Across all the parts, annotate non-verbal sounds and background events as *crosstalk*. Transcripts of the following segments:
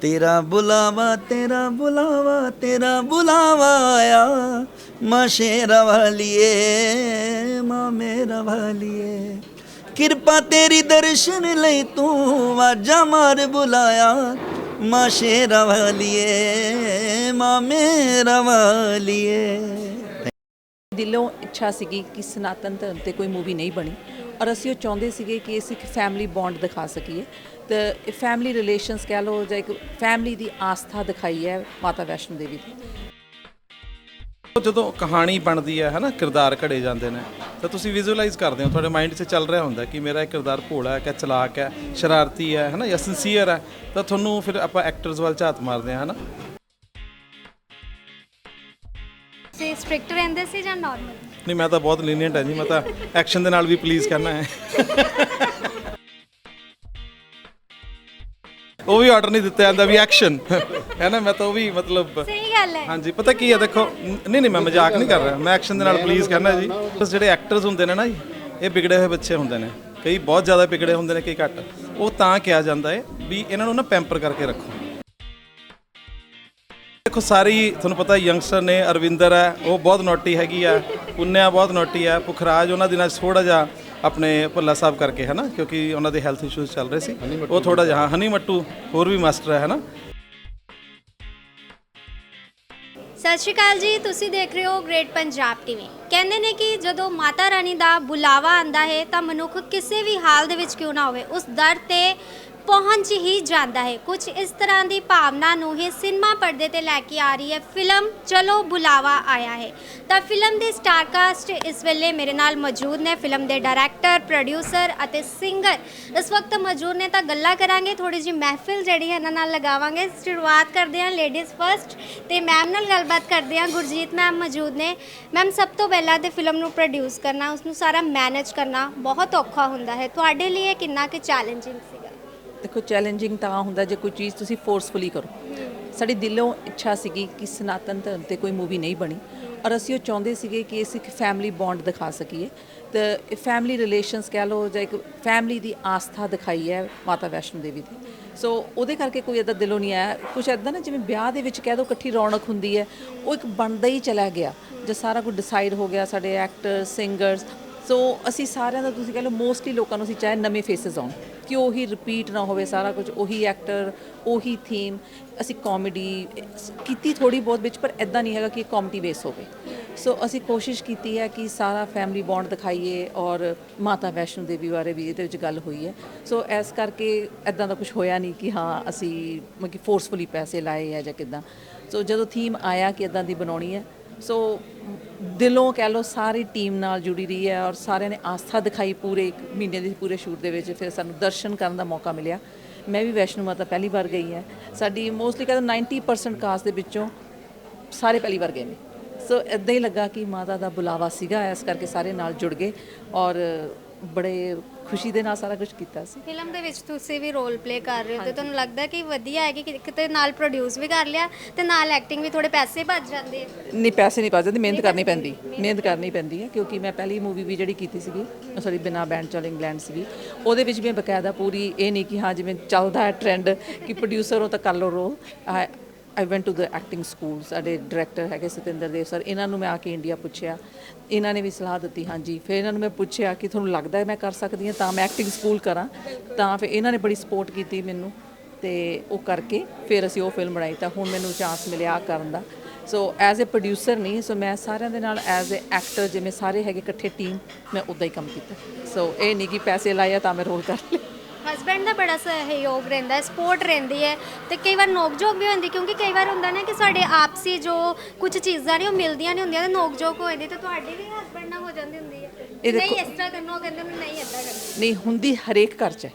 ਤੇਰਾ ਬੁਲਾਵਾ ਤੇਰਾ ਬੁਲਾਵਾ ਤੇਰਾ ਬੁਲਾਵਾ ਆਇਆ। ਮਾਂ ਸ਼ੇਰਾ ਵਾਲੀਏ ਮਾਂ ਮੇਰਾ ਵਾਲੀਏ ਕਿਰਪਾ ਤੇਰੀ ਦਰਸ਼ਨ ਲਈ ਤੂੰ ਵਾਜਾ ਮਾਰ ਬੁਲਾਇਆ। ਮਾਂ ਸ਼ੇਰਾ ਵਾਲੀਏ ਮਾਂ ਮੇਰਾ ਵਾਲੀਏ ਦਿਲੋਂ ਇੱਛਾ ਸੀਗੀ ਕਿ ਸਨਾਤਨ ਧਰਮ ਤੇ ਕੋਈ ਮੂਵੀ ਨਹੀਂ ਬਣੀ। ਔਰ ਅਸੀਂ ਉਹ ਚਾਹੁੰਦੇ ਸੀਗੇ ਕਿ ਅਸੀਂ ਇੱਕ ਫੈਮਿਲੀ ਬੌਂਡ ਦਿਖਾ ਸਕੀਏ। ਤੇ ਫੈਮਿਲੀ ਰਿਲੇਸ਼ਨਸ ਕਹਿ ਲਓ ਜਾਂ ਇੱਕ ਫੈਮਿਲੀ ਦੀ ਆਸਥਾ ਦਿਖਾਈ ਹੈ ਮਾਤਾ ਵੈਸ਼ਨੋ ਦੇਵੀ ਦੀ। ਜਦੋਂ ਕਹਾਣੀ ਬਣਦੀ ਹੈ ਹਨਾ ਕਿਰਦਾਰ ਘੜੇ ਜਾਂਦੇ ਨੇ ਤਾਂ ਤੁਸੀਂ ਵਿਜ਼ੂਅਲਾਈਜ਼ ਕਰਦੇ ਹੋ ਤੁਹਾਡੇ ਮਾਈਂਡ 'ਚ ਚੱਲ ਰਿਹਾ ਹੁੰਦਾ ਕਿ ਮੇਰਾ ਇਹ ਕਿਰਦਾਰ ਭੋਲਾ ਹੈ ਕਿ ਚਲਾਕ ਹੈ ਸ਼ਰਾਰਤੀ ਹੈ ਹਨਾ ਜਾਂ ਸਿੰਸੀਅਰ ਹੈ ਤਾਂ ਤੁਹਾਨੂੰ ਫਿਰ ਆਪਾਂ ਐਕਟਰਸ ਵੱਲ ਝਾਤ ਮਾਰਦੇ ਹਾਂ ਹਨਾ। ਸੇ ਸਟ੍ਰਿਕਟ ਰਹਿੰਦੇ ਸੀ ਜਾਂ ਨਾਰਮਲ ਨਹੀਂ ਮੈਂ ਤਾਂ ਬਹੁਤ ਲੀਨੀਅੰਟ ਹਾਂ ਜੀ ਮੈਂ ਤਾਂ ਐਕਸ਼ਨ ਦੇ ਨਾਲ ਵੀ ਪਲੀਜ਼ ਕਰਨਾ ਹੈ। *laughs* ਉਹ ਵੀ ਆਰਡਰ ਨਹੀਂ ਦਿੱਤਾ ਜਾਂਦਾ ਵੀ ਐਕਸ਼ਨ ਹੈ ਨਾ ਮੈਂ ਤਾਂ ਉਹ ਵੀ ਮਤਲਬ ਸਹੀ ਗੱਲ ਹੈ। ਹਾਂਜੀ ਪਤਾ ਕੀ ਹੈ ਦੇਖੋ ਨਹੀਂ ਨਹੀਂ ਮੈਂ ਮਜ਼ਾਕ ਨਹੀਂ ਕਰ ਰਿਹਾ। ਮੈਂ ਐਕਸ਼ਨ ਦੇ ਨਾਲ ਪਲੀਜ਼ ਕਰਨਾ ਜੀ। ਬਸ ਜਿਹੜੇ ਐਕਟਰਸ ਹੁੰਦੇ ਨੇ ਨਾ ਜੀ ਇਹ ਵਿਗੜੇ ਹੋਏ ਬੱਚੇ ਹੁੰਦੇ ਨੇ। ਕਈ ਬਹੁਤ ਜ਼ਿਆਦਾ ਵਿਗੜੇ ਹੁੰਦੇ ਨੇ ਕਈ ਘੱਟ। ਉਹ ਤਾਂ ਕਿਹਾ ਜਾਂਦਾ ਹੈ ਵੀ ਇਹਨਾਂ ਨੂੰ ਨਾ ਪੈਂਪਰ ਕਰਕੇ ਰੱਖੋ। ਦੇਖੋ ਸਾਰੀ ਤੁਹਾਨੂੰ ਪਤਾ ਯੰਗਸਟਰ ਨੇ ਅਰਵਿੰਦਰ ਹੈ ਉਹ ਬਹੁਤ ਨੋਟੀ ਹੈਗੀ ਆ। ਪੁੰਨਿਆ ਬਹੁਤ ਨੋਟੀ ਹੈ ਪੁਖਰਾਜ ਉਹਨਾਂ ਦਿਨਾਂ 'ਚ ਥੋੜਾ ਜਿਹਾ ਆਪਣੇ ਭੱਲਾ ਸਾਹਿਬ ਕਰਕੇ ਹੈ ਨਾ ਕਿਉਂਕਿ ਉਹਨਾਂ ਦੇ ਹੈਲਥ ਇਸ਼ੂਜ਼ ਚੱਲ ਰਹੇ ਸੀ। ਉਹ ਥੋੜਾ ਜਿਹਾ ਹਨੀ ਮੱਟੂ ਹੋਰ ਵੀ ਮਾਸਟਰ ਹੈ ਨਾ ਸਤਿ ਸ਼੍ਰੀ ਅਕਾਲ ਜੀ, ਤੁਸੀਂ ਦੇਖ ਰਹੇ ਹੋ ਗ੍ਰੇਟ ਪੰਜਾਬ ਟੀਵੀ ਕਹਿੰਦੇ ਨੇ ਕਿ ਜਦੋਂ ਮਾਤਾ ਰਾਣੀ ਦਾ ਬੁਲਾਵਾ ਆਂਦਾ ਹੈ, ਤਾਂ ਮਨੁੱਖ ਕਿਸੇ ਵੀ ਹਾਲ ਦੇ ਵਿੱਚ ਕਿਉਂ ਨਾ ਹੋਵੇ, ਉਸ ਦਰ ਤੇ ਪਹੁੰਚ ਹੀ ਜਾਂਦਾ ਹੈ। ਕੁਝ ਇਸ ਤਰ੍ਹਾਂ ਦੀ ਭਾਵਨਾ ਨੂੰ ਹੀ ਸਿਨੇਮਾ ਪਰਦੇ ਤੇ ਲੈ ਕੇ ਆ ਰਹੀ ਹੈ ਫਿਲਮ ਚਲੋ ਬੁਲਾਵਾ ਆਇਆ ਹੈ। ਤਾਂ ਫਿਲਮ ਦੀ ਸਟਾਰ ਕਾਸਟ ਇਸ ਵੇਲੇ ਮੇਰੇ ਨਾਲ ਮੌਜੂਦ ਨੇ। ਫਿਲਮ ਦੇ ਡਾਇਰੈਕਟਰ, ਪ੍ਰੋਡਿਊਸਰ ਅਤੇ ਸਿੰਗਰ ਇਸ ਵਕਤ ਮੌਜੂਦ ਨੇ ਤਾਂ ਗੱਲਾਂ ਕਰਾਂਗੇ। ਥੋੜੀ ਜਿਹੀ ਮਹਿਫਿਲ ਜਿਹੜੀ ਹੈ ਇਹਨਾਂ ਨਾਲ ਲਗਾਵਾਂਗੇ। ਸ਼ੁਰੂਆਤ ਕਰਦੇ ਹਾਂ ਲੇਡੀਜ਼ ਫਰਸਟ ਤੇ ਮੈਮ ਨਾਲ ਗੱਲਬਾਤ ਕਰਦੇ ਹਾਂ। ਗੁਰਜੀਤ ਮੈਮ ਮੌਜੂਦ ਨੇ। ਮੈਮ ਸਭ ਤੋਂ ਪਹਿਲਾਂ ਤੇ ਫਿਲਮ ਨੂੰ ਪ੍ਰੋਡਿਊਸ ਕਰਨਾ ਉਸ ਨੂੰ ਸਾਰਾ ਮੈਨੇਜ ਕਰਨਾ ਬਹੁਤ ਔਖਾ ਹੁੰਦਾ ਹੈ। ਤੁਹਾਡੇ ਲਈ ਇਹ ਕਿੰਨਾ ਕਿ ਚੈਲੰਜਿੰਗ ਸੀਗਾ? ਦੇਖੋ ਚੈਲੰਜਿੰਗ ਤਾਂ ਹੁੰਦਾ ਜੇ ਕੋਈ ਚੀਜ਼ ਤੁਸੀਂ ਫੋਰਸਫੁਲੀ ਕਰੋ। ਸਾਡੀ ਦਿਲੋਂ ਇੱਛਾ ਸੀਗੀ ਕਿ ਸਨਾਤਨ ਧਰਮ ਤੇ ਕੋਈ ਮੂਵੀ ਨਹੀਂ ਬਣੀ, ਔਰ ਅਸੀਂ ਉਹ ਚਾਹੁੰਦੇ ਸੀਗੇ ਕਿ ਅਸੀਂ ਇੱਕ ਫੈਮਿਲੀ ਬੌਂਡ ਦਿਖਾ ਸਕੀਏ। ਤੇ ਫੈਮਿਲੀ ਰਿਲੇਸ਼ਨਸ ਕਹਿ ਲਓ ਜਾਂ ਇੱਕ ਫੈਮਿਲੀ ਦੀ ਆਸਥਾ ਦਿਖਾਈ ਹੈ ਮਾਤਾ ਵੈਸ਼ਨੋ ਦੇਵੀ ਦੀ। ਸੋ ਉਹਦੇ ਕਰਕੇ ਕੋਈ ਇਦਾਂ ਦਿਲੋਂ ਨਹੀਂ ਆਇਆ। ਕੁਝ ਇਦਾਂ ਨਾ ਜਿਵੇਂ ਵਿਆਹ ਦੇ ਵਿੱਚ ਕਹਿ ਦੋ ਇਕੱਠੀ ਰੌਣਕ ਹੁੰਦੀ ਹੈ, ਉਹ ਇੱਕ ਬਣਦਾ ਹੀ ਚਲਾ ਗਿਆ, ਜੇ ਸਾਰਾ ਕੁਝ ਡਿਸਾਈਡ ਹੋ ਗਿਆ, ਸਾਡੇ ਐਕਟਰ ਸਿੰਗਰਸ ਸੋ ਅਸੀਂ ਸਾਰਿਆਂ ਦਾ ਤੁਸੀਂ ਕਹਿ ਲਓ ਮੋਸਟਲੀ ਲੋਕਾਂ ਨੂੰ ਅਸੀਂ ਚਾਹੇ ਨਵੇਂ ਫੇਸਿਸ ਆਉਣ। ਕਿ ਉਹੀ ਰਿਪੀਟ ਨਾ ਹੋਵੇ ਸਾਰਾ ਕੁਝ, ਉਹੀ ਐਕਟਰ ਉਹੀ ਥੀਮ ਅਸੀਂ ਕਾਮੇਡੀ ਕੀਤੀ ਥੋੜੀ ਬਹੁਤ ਵਿੱਚ, ਪਰ ਐਦਾਂ ਨਹੀਂ ਹੈਗਾ ਕਿ ਕਾਮੇਡੀ ਬੇਸ ਹੋਵੇ। ਸੋ ਅਸੀਂ ਕੋਸ਼ਿਸ਼ ਕੀਤੀ ਹੈ ਕਿ ਸਾਰਾ ਫੈਮਿਲੀ ਬੌਂਡ ਦਿਖਾਈਏ ਔਰ ਮਾਤਾ ਵੈਸ਼ਨੋ ਦੇਵੀ ਬਾਰੇ ਵੀ ਇਹਦੇ ਵਿੱਚ ਗੱਲ ਹੋਈ ਹੈ। ਸੋ ਇਸ ਕਰਕੇ ਐਦਾਂ ਦਾ ਕੁਝ ਹੋਇਆ ਨਹੀਂ ਕਿ ਹਾਂ, ਅਸੀਂ ਮਤਲਬ ਕਿ ਫੋਰਸਫੁਲੀ ਪੈਸੇ ਲਾਏ ਹੈ ਜਾਂ ਕਿਦਾਂ। ਸੋ ਜਦੋਂ ਥੀਮ ਆਇਆ ਕਿ ਇਦਾਂ ਦੀ ਬਣਾਉਣੀ ਹੈ ਸੋ ਦਿਲੋਂ ਕਹਿ ਲਓ ਸਾਰੀ ਟੀਮ ਨਾਲ ਜੁੜੀ ਰਹੀ ਹੈ ਔਰ ਸਾਰਿਆਂ ਨੇ ਆਸਥਾ ਦਿਖਾਈ ਪੂਰੇ ਇੱਕ ਮਹੀਨੇ ਦੇ ਪੂਰੇ ਸ਼ੂਟ ਦੇ ਵਿੱਚ, ਫਿਰ ਸਾਨੂੰ ਦਰਸ਼ਨ ਕਰਨ ਦਾ ਮੌਕਾ ਮਿਲਿਆ। ਮੈਂ ਵੀ ਵੈਸ਼ਨੋ ਮਾਤਾ ਪਹਿਲੀ ਵਾਰ ਗਈ ਹੈ। ਸਾਡੀ ਮੋਸਟਲੀ ਕਹਿੰਦਾ 90% ਕਾਸਟ ਦੇ ਵਿੱਚੋਂ ਸਾਰੇ ਪਹਿਲੀ ਵਾਰ ਗਏ ਨੇ। ਸੋ ਇਦਾਂ ਹੀ ਲੱਗਾ ਕਿ ਮਾਤਾ ਦਾ ਬੁਲਾਵਾ ਸੀਗਾ, ਇਸ ਕਰਕੇ ਸਾਰੇ ਨਾਲ ਜੁੜ ਗਏ ਔਰ ਬੜੇ ਖੁਸ਼ੀ ਦੇ ਨਾਲ ਸਾਰਾ ਕੁਝ ਕੀਤਾ ਸੀ ਫਿਲਮ ਦੇ ਵਿੱਚ ਤੁਸੀਂ ਵੀ ਰੋਲ ਪਲੇ ਕਰ ਰਹੇ ਹੋ ਤੇ ਤੁਹਾਨੂੰ ਲੱਗਦਾ ਕਿ ਵਧੀਆ ਹੈ ਕਿ ਕਿਤੇ ਨਾਲ ਪ੍ਰੋਡਿਊਸ ਵੀ ਕਰ ਲਿਆ ਤੇ ਨਾਲ ਐਕਟਿੰਗ ਵੀ ਥੋੜੇ ਪੈਸੇ ਬਚ ਜਾਂਦੇ ਆ। ਨਹੀਂ ਪੈਸੇ ਨਹੀਂ ਪਾਜਦੇ ਮਿਹਨਤ ਕਰਨੀ ਪੈਂਦੀ ਮਿਹਨਤ ਕਰਨੀ ਪੈਂਦੀ ਹੈ ਕਿਉਂਕਿ ਮੈਂ ਪਹਿਲੀ ਮੂਵੀ ਵੀ ਜਿਹੜੀ ਕੀਤੀ ਸੀਗੀ ਸੌਰੀ ਬਿਨਾ ਬੈਂਡ ਚਲ ਇੰਗਲੈਂਡ ਸੀਗੀ ਉਹਦੇ ਵਿੱਚ ਵੀ ਮੈਂ ਬਕਾਇਦਾ ਪੂਰੀ ਇਹ ਨਹੀਂ ਕਿ ਹਾਂ ਜਿਵੇਂ ਚੱਲਦਾ ਹੈ ਟ੍ਰੈਂਡ ਕਿ ਪ੍ਰੋਡਿਊਸਰ ਹੋ ਤਾਂ ਕਰ ਲਓ role I went to the acting school ਸਾਡੇ ਡਾਇਰੈਕਟਰ ਹੈਗੇ ਸਤਿੰਦਰ ਦੇਵ ਸਰ ਇਹਨਾਂ ਨੂੰ ਮੈਂ ਆ ਕੇ ਇੰਡੀਆ ਪੁੱਛਿਆ। ਇਹਨਾਂ ਨੇ ਵੀ ਸਲਾਹ ਦਿੱਤੀ, ਹਾਂਜੀ। ਫਿਰ ਇਹਨਾਂ ਨੂੰ ਮੈਂ ਪੁੱਛਿਆ ਕਿ ਤੁਹਾਨੂੰ ਲੱਗਦਾ ਹੈ ਮੈਂ ਕਰ ਸਕਦੀ ਹਾਂ? ਤਾਂ ਮੈਂ ਐਕਟਿੰਗ ਸਕੂਲ ਕਰਾਂ। ਤਾਂ ਫਿਰ ਇਹਨਾਂ ਨੇ ਬੜੀ ਸਪੋਰਟ ਕੀਤੀ ਮੈਨੂੰ ਤੇ ਉਹ ਕਰਕੇ ਫਿਰ ਅਸੀਂ ਉਹ ਫਿਲਮ ਬਣਾਈ। ਤਾਂ ਹੁਣ ਮੈਨੂੰ ਚਾਂਸ ਮਿਲਿਆ ਆਹ ਕਰਨ ਦਾ। ਸੋ ਐਜ਼ ਅ ਪ੍ਰੋਡਿਊਸਰ ਨਹੀਂ ਸੋ ਮੈਂ ਸਾਰਿਆਂ ਦੇ ਨਾਲ ਐਜ਼ ਅ ਐਕਟਰ ਜਿਵੇਂ ਸਾਰੇ ਹੈਗੇ ਇਕੱਠੇ ਟੀਮ ਮੈਂ ਉਦਾਂ ਹੀ ਕੰਮ ਕੀਤਾ। ਸੋ ਇਹ ਨਹੀਂ ਕਿ ਪੈਸੇ ਲਾਇਆ ਤਾਂ ਮੈਂ ਰੋਲ ਕਰ ਲਿਆ। ਹਸਬੈਂਡ ਦਾ ਬੜਾ ਸਹਿਯੋਗ ਰਹਿੰਦਾ ਹੈ ਸਪੋਰਟ ਰਹਿੰਦੀ ਹੈ ਤੇ ਕਈ ਵਾਰ ਨੋਕਝੋਕ ਵੀ ਹੁੰਦੀ ਕਿਉਂਕਿ ਕਈ ਵਾਰ ਹੁੰਦਾ ਨਾ ਕਿ ਸਾਡੇ ਆਪਸੀ ਜੋ ਕੁਝ ਚੀਜ਼ਾਂ ਨੇ ਉਹ ਮਿਲਦੀਆਂ ਨਹੀਂ ਹੁੰਦੀਆਂ ਤੇ ਨੋਕਝੋਕ ਹੋ ਜਾਂਦੀ ਤੇ ਤੁਹਾਡੀ ਵੀ ਹਸਬੈਂਡ ਨਾਲ ਹੋ ਜਾਂਦੀ ਹੁੰਦੀ ਹੈ। ਇਹ ਨਹੀਂ ਇਸ ਤਰ੍ਹਾਂ ਕਰਨਾ ਉਹ ਕਹਿੰਦੇ ਨੇ ਨਹੀਂ ਏਦਾਂ ਕਰਨਾ। ਨਹੀਂ ਹੁੰਦੀ ਹਰੇਕ ਘਰ 'ਚ ਹੈ।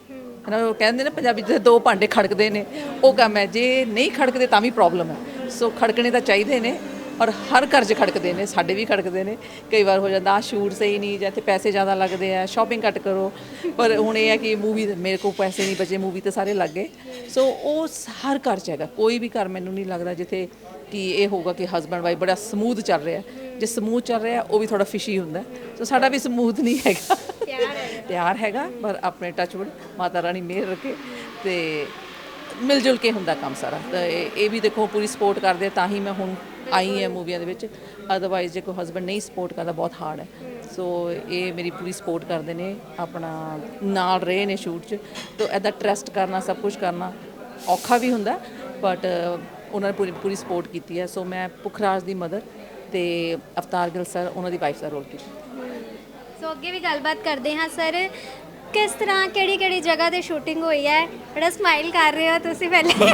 ਹਨਾ ਉਹ ਕਹਿੰਦੇ ਨੇ ਪੰਜਾਬੀ 'ਚ ਦੋ ਭਾਂਡੇ ਖੜਕਦੇ ਨੇ। ਉਹ ਕੰਮ ਹੈ ਜੇ ਨਹੀਂ ਖੜਕਦੇ ਤਾਂ ਵੀ ਪ੍ਰੋਬਲਮ ਹੈ। ਸੋ ਖੜਕਣੇ ਤਾਂ ਚਾਹੀਦੇ ਨੇ। ਔਰ ਹਰ ਘਰ 'ਚ ਖੜਕਦੇ ਨੇ ਸਾਡੇ ਵੀ ਖੜਕਦੇ ਨੇ। ਕਈ ਵਾਰ ਹੋ ਜਾਂਦਾ ਆ ਸ਼ੂਟ ਸਹੀ ਨਹੀਂ ਜਾਂ ਤੇ ਪੈਸੇ ਜ਼ਿਆਦਾ ਲੱਗਦੇ ਆ ਸ਼ਾਪਿੰਗ ਘੱਟ ਕਰੋ। ਪਰ ਹੁਣ ਇਹ ਹੈ ਕਿ ਮੂਵੀ ਮੇਰੇ ਕੋਲ ਪੈਸੇ ਨਹੀਂ ਬਚੇ ਮੂਵੀ ਤੇ ਸਾਰੇ ਲੱਗ ਗਏ। ਸੋ ਉਹ ਹਰ ਘਰ 'ਚ ਹੈਗਾ। ਕੋਈ ਵੀ ਘਰ ਮੈਨੂੰ ਨਹੀਂ ਲੱਗਦਾ ਜਿੱਥੇ ਕਿ ਇਹ ਹੋਊਗਾ ਕਿ ਹਸਬੰਡ ਵਾਈਫ ਬੜਾ ਸਮੂਥ ਚੱਲ ਰਿਹਾ। ਜੇ ਸਮੂਥ ਚੱਲ ਰਿਹਾ ਉਹ ਵੀ ਥੋੜਾ ਫਿਸ਼ੀ ਹੁੰਦਾ। ਸੋ ਸਾਡਾ ਵੀ ਸਮੂਥ ਨਹੀਂ ਹੈਗਾ। ਪਿਆਰ ਪਿਆਰ ਹੈਗਾ ਪਰ ਆਪਣੇ ਟੱਚਵੁੱਡ ਮਾਤਾ ਰਾਣੀ ਮਿਹਰ ਰੱਖੇ। ਤੇ ਮਿਲ ਜੁਲ ਕੇ ਹੁੰਦਾ ਕੰਮ ਸਾਰਾ। ਤਾਂ ਇਹ ਵੀ ਦੇਖੋ ਪੂਰੀ ਸਪੋਰਟ ਕਰਦੇ ਤਾਂ ਹੀ ਮੈਂ ਹੁਣ ਆਈ ਹੈ ਮੂਵੀਆਂ ਦੇ ਵਿੱਚ। ਅਦਰਵਾਈਜ਼ ਜੇ ਕੋਈ ਹਸਬੰਡ ਨਹੀਂ ਸਪੋਰਟ ਕਰਦਾ, ਬਹੁਤ ਹਾਰਡ ਹੈ। ਸੋ ਇਹ ਮੇਰੀ ਪੂਰੀ ਸਪੋਰਟ ਕਰਦੇ ਨੇ, ਆਪਣਾ ਨਾਲ ਰਹੇ ਨੇ ਸ਼ੂਟ 'ਚ। ਤਾਂ ਐਦਾ ਟਰਸਟ ਕਰਨਾ, ਸਭ ਕੁਝ ਕਰਨਾ ਔਖਾ ਵੀ ਹੁੰਦਾ ਬਟ ਉਹਨਾਂ ਨੇ ਪੂਰੀ ਪੂਰੀ ਸਪੋਰਟ ਕੀਤੀ ਹੈ। ਸੋ ਮੈਂ ਪੁਖਰਾਜ ਦੀ ਮਦਰ ਤੇ ਅਵਤਾਰ ਗਿੱਲ ਸਰ ਉਹਨਾਂ ਦੀ ਵਾਈਫ ਦਾ ਰੋਲ ਕੀਤਾ। ਸੋ ਅੱਗੇ ਵੀ ਗੱਲਬਾਤ ਕਰਦੇ ਹਾਂ ਸਰ ਕਿਸ ਤਰ੍ਹਾਂ ਕਿਹੜੀ ਕਿਹੜੀ ਜਗ੍ਹਾ ਤੇ ਸ਼ੂਟਿੰਗ ਹੋਈ ਹੈ? ਬੜਾ ਸਮਾਈਲ ਕਰ ਰਹੇ ਹੋ ਤੁਸੀਂ ਪਹਿਲੇ।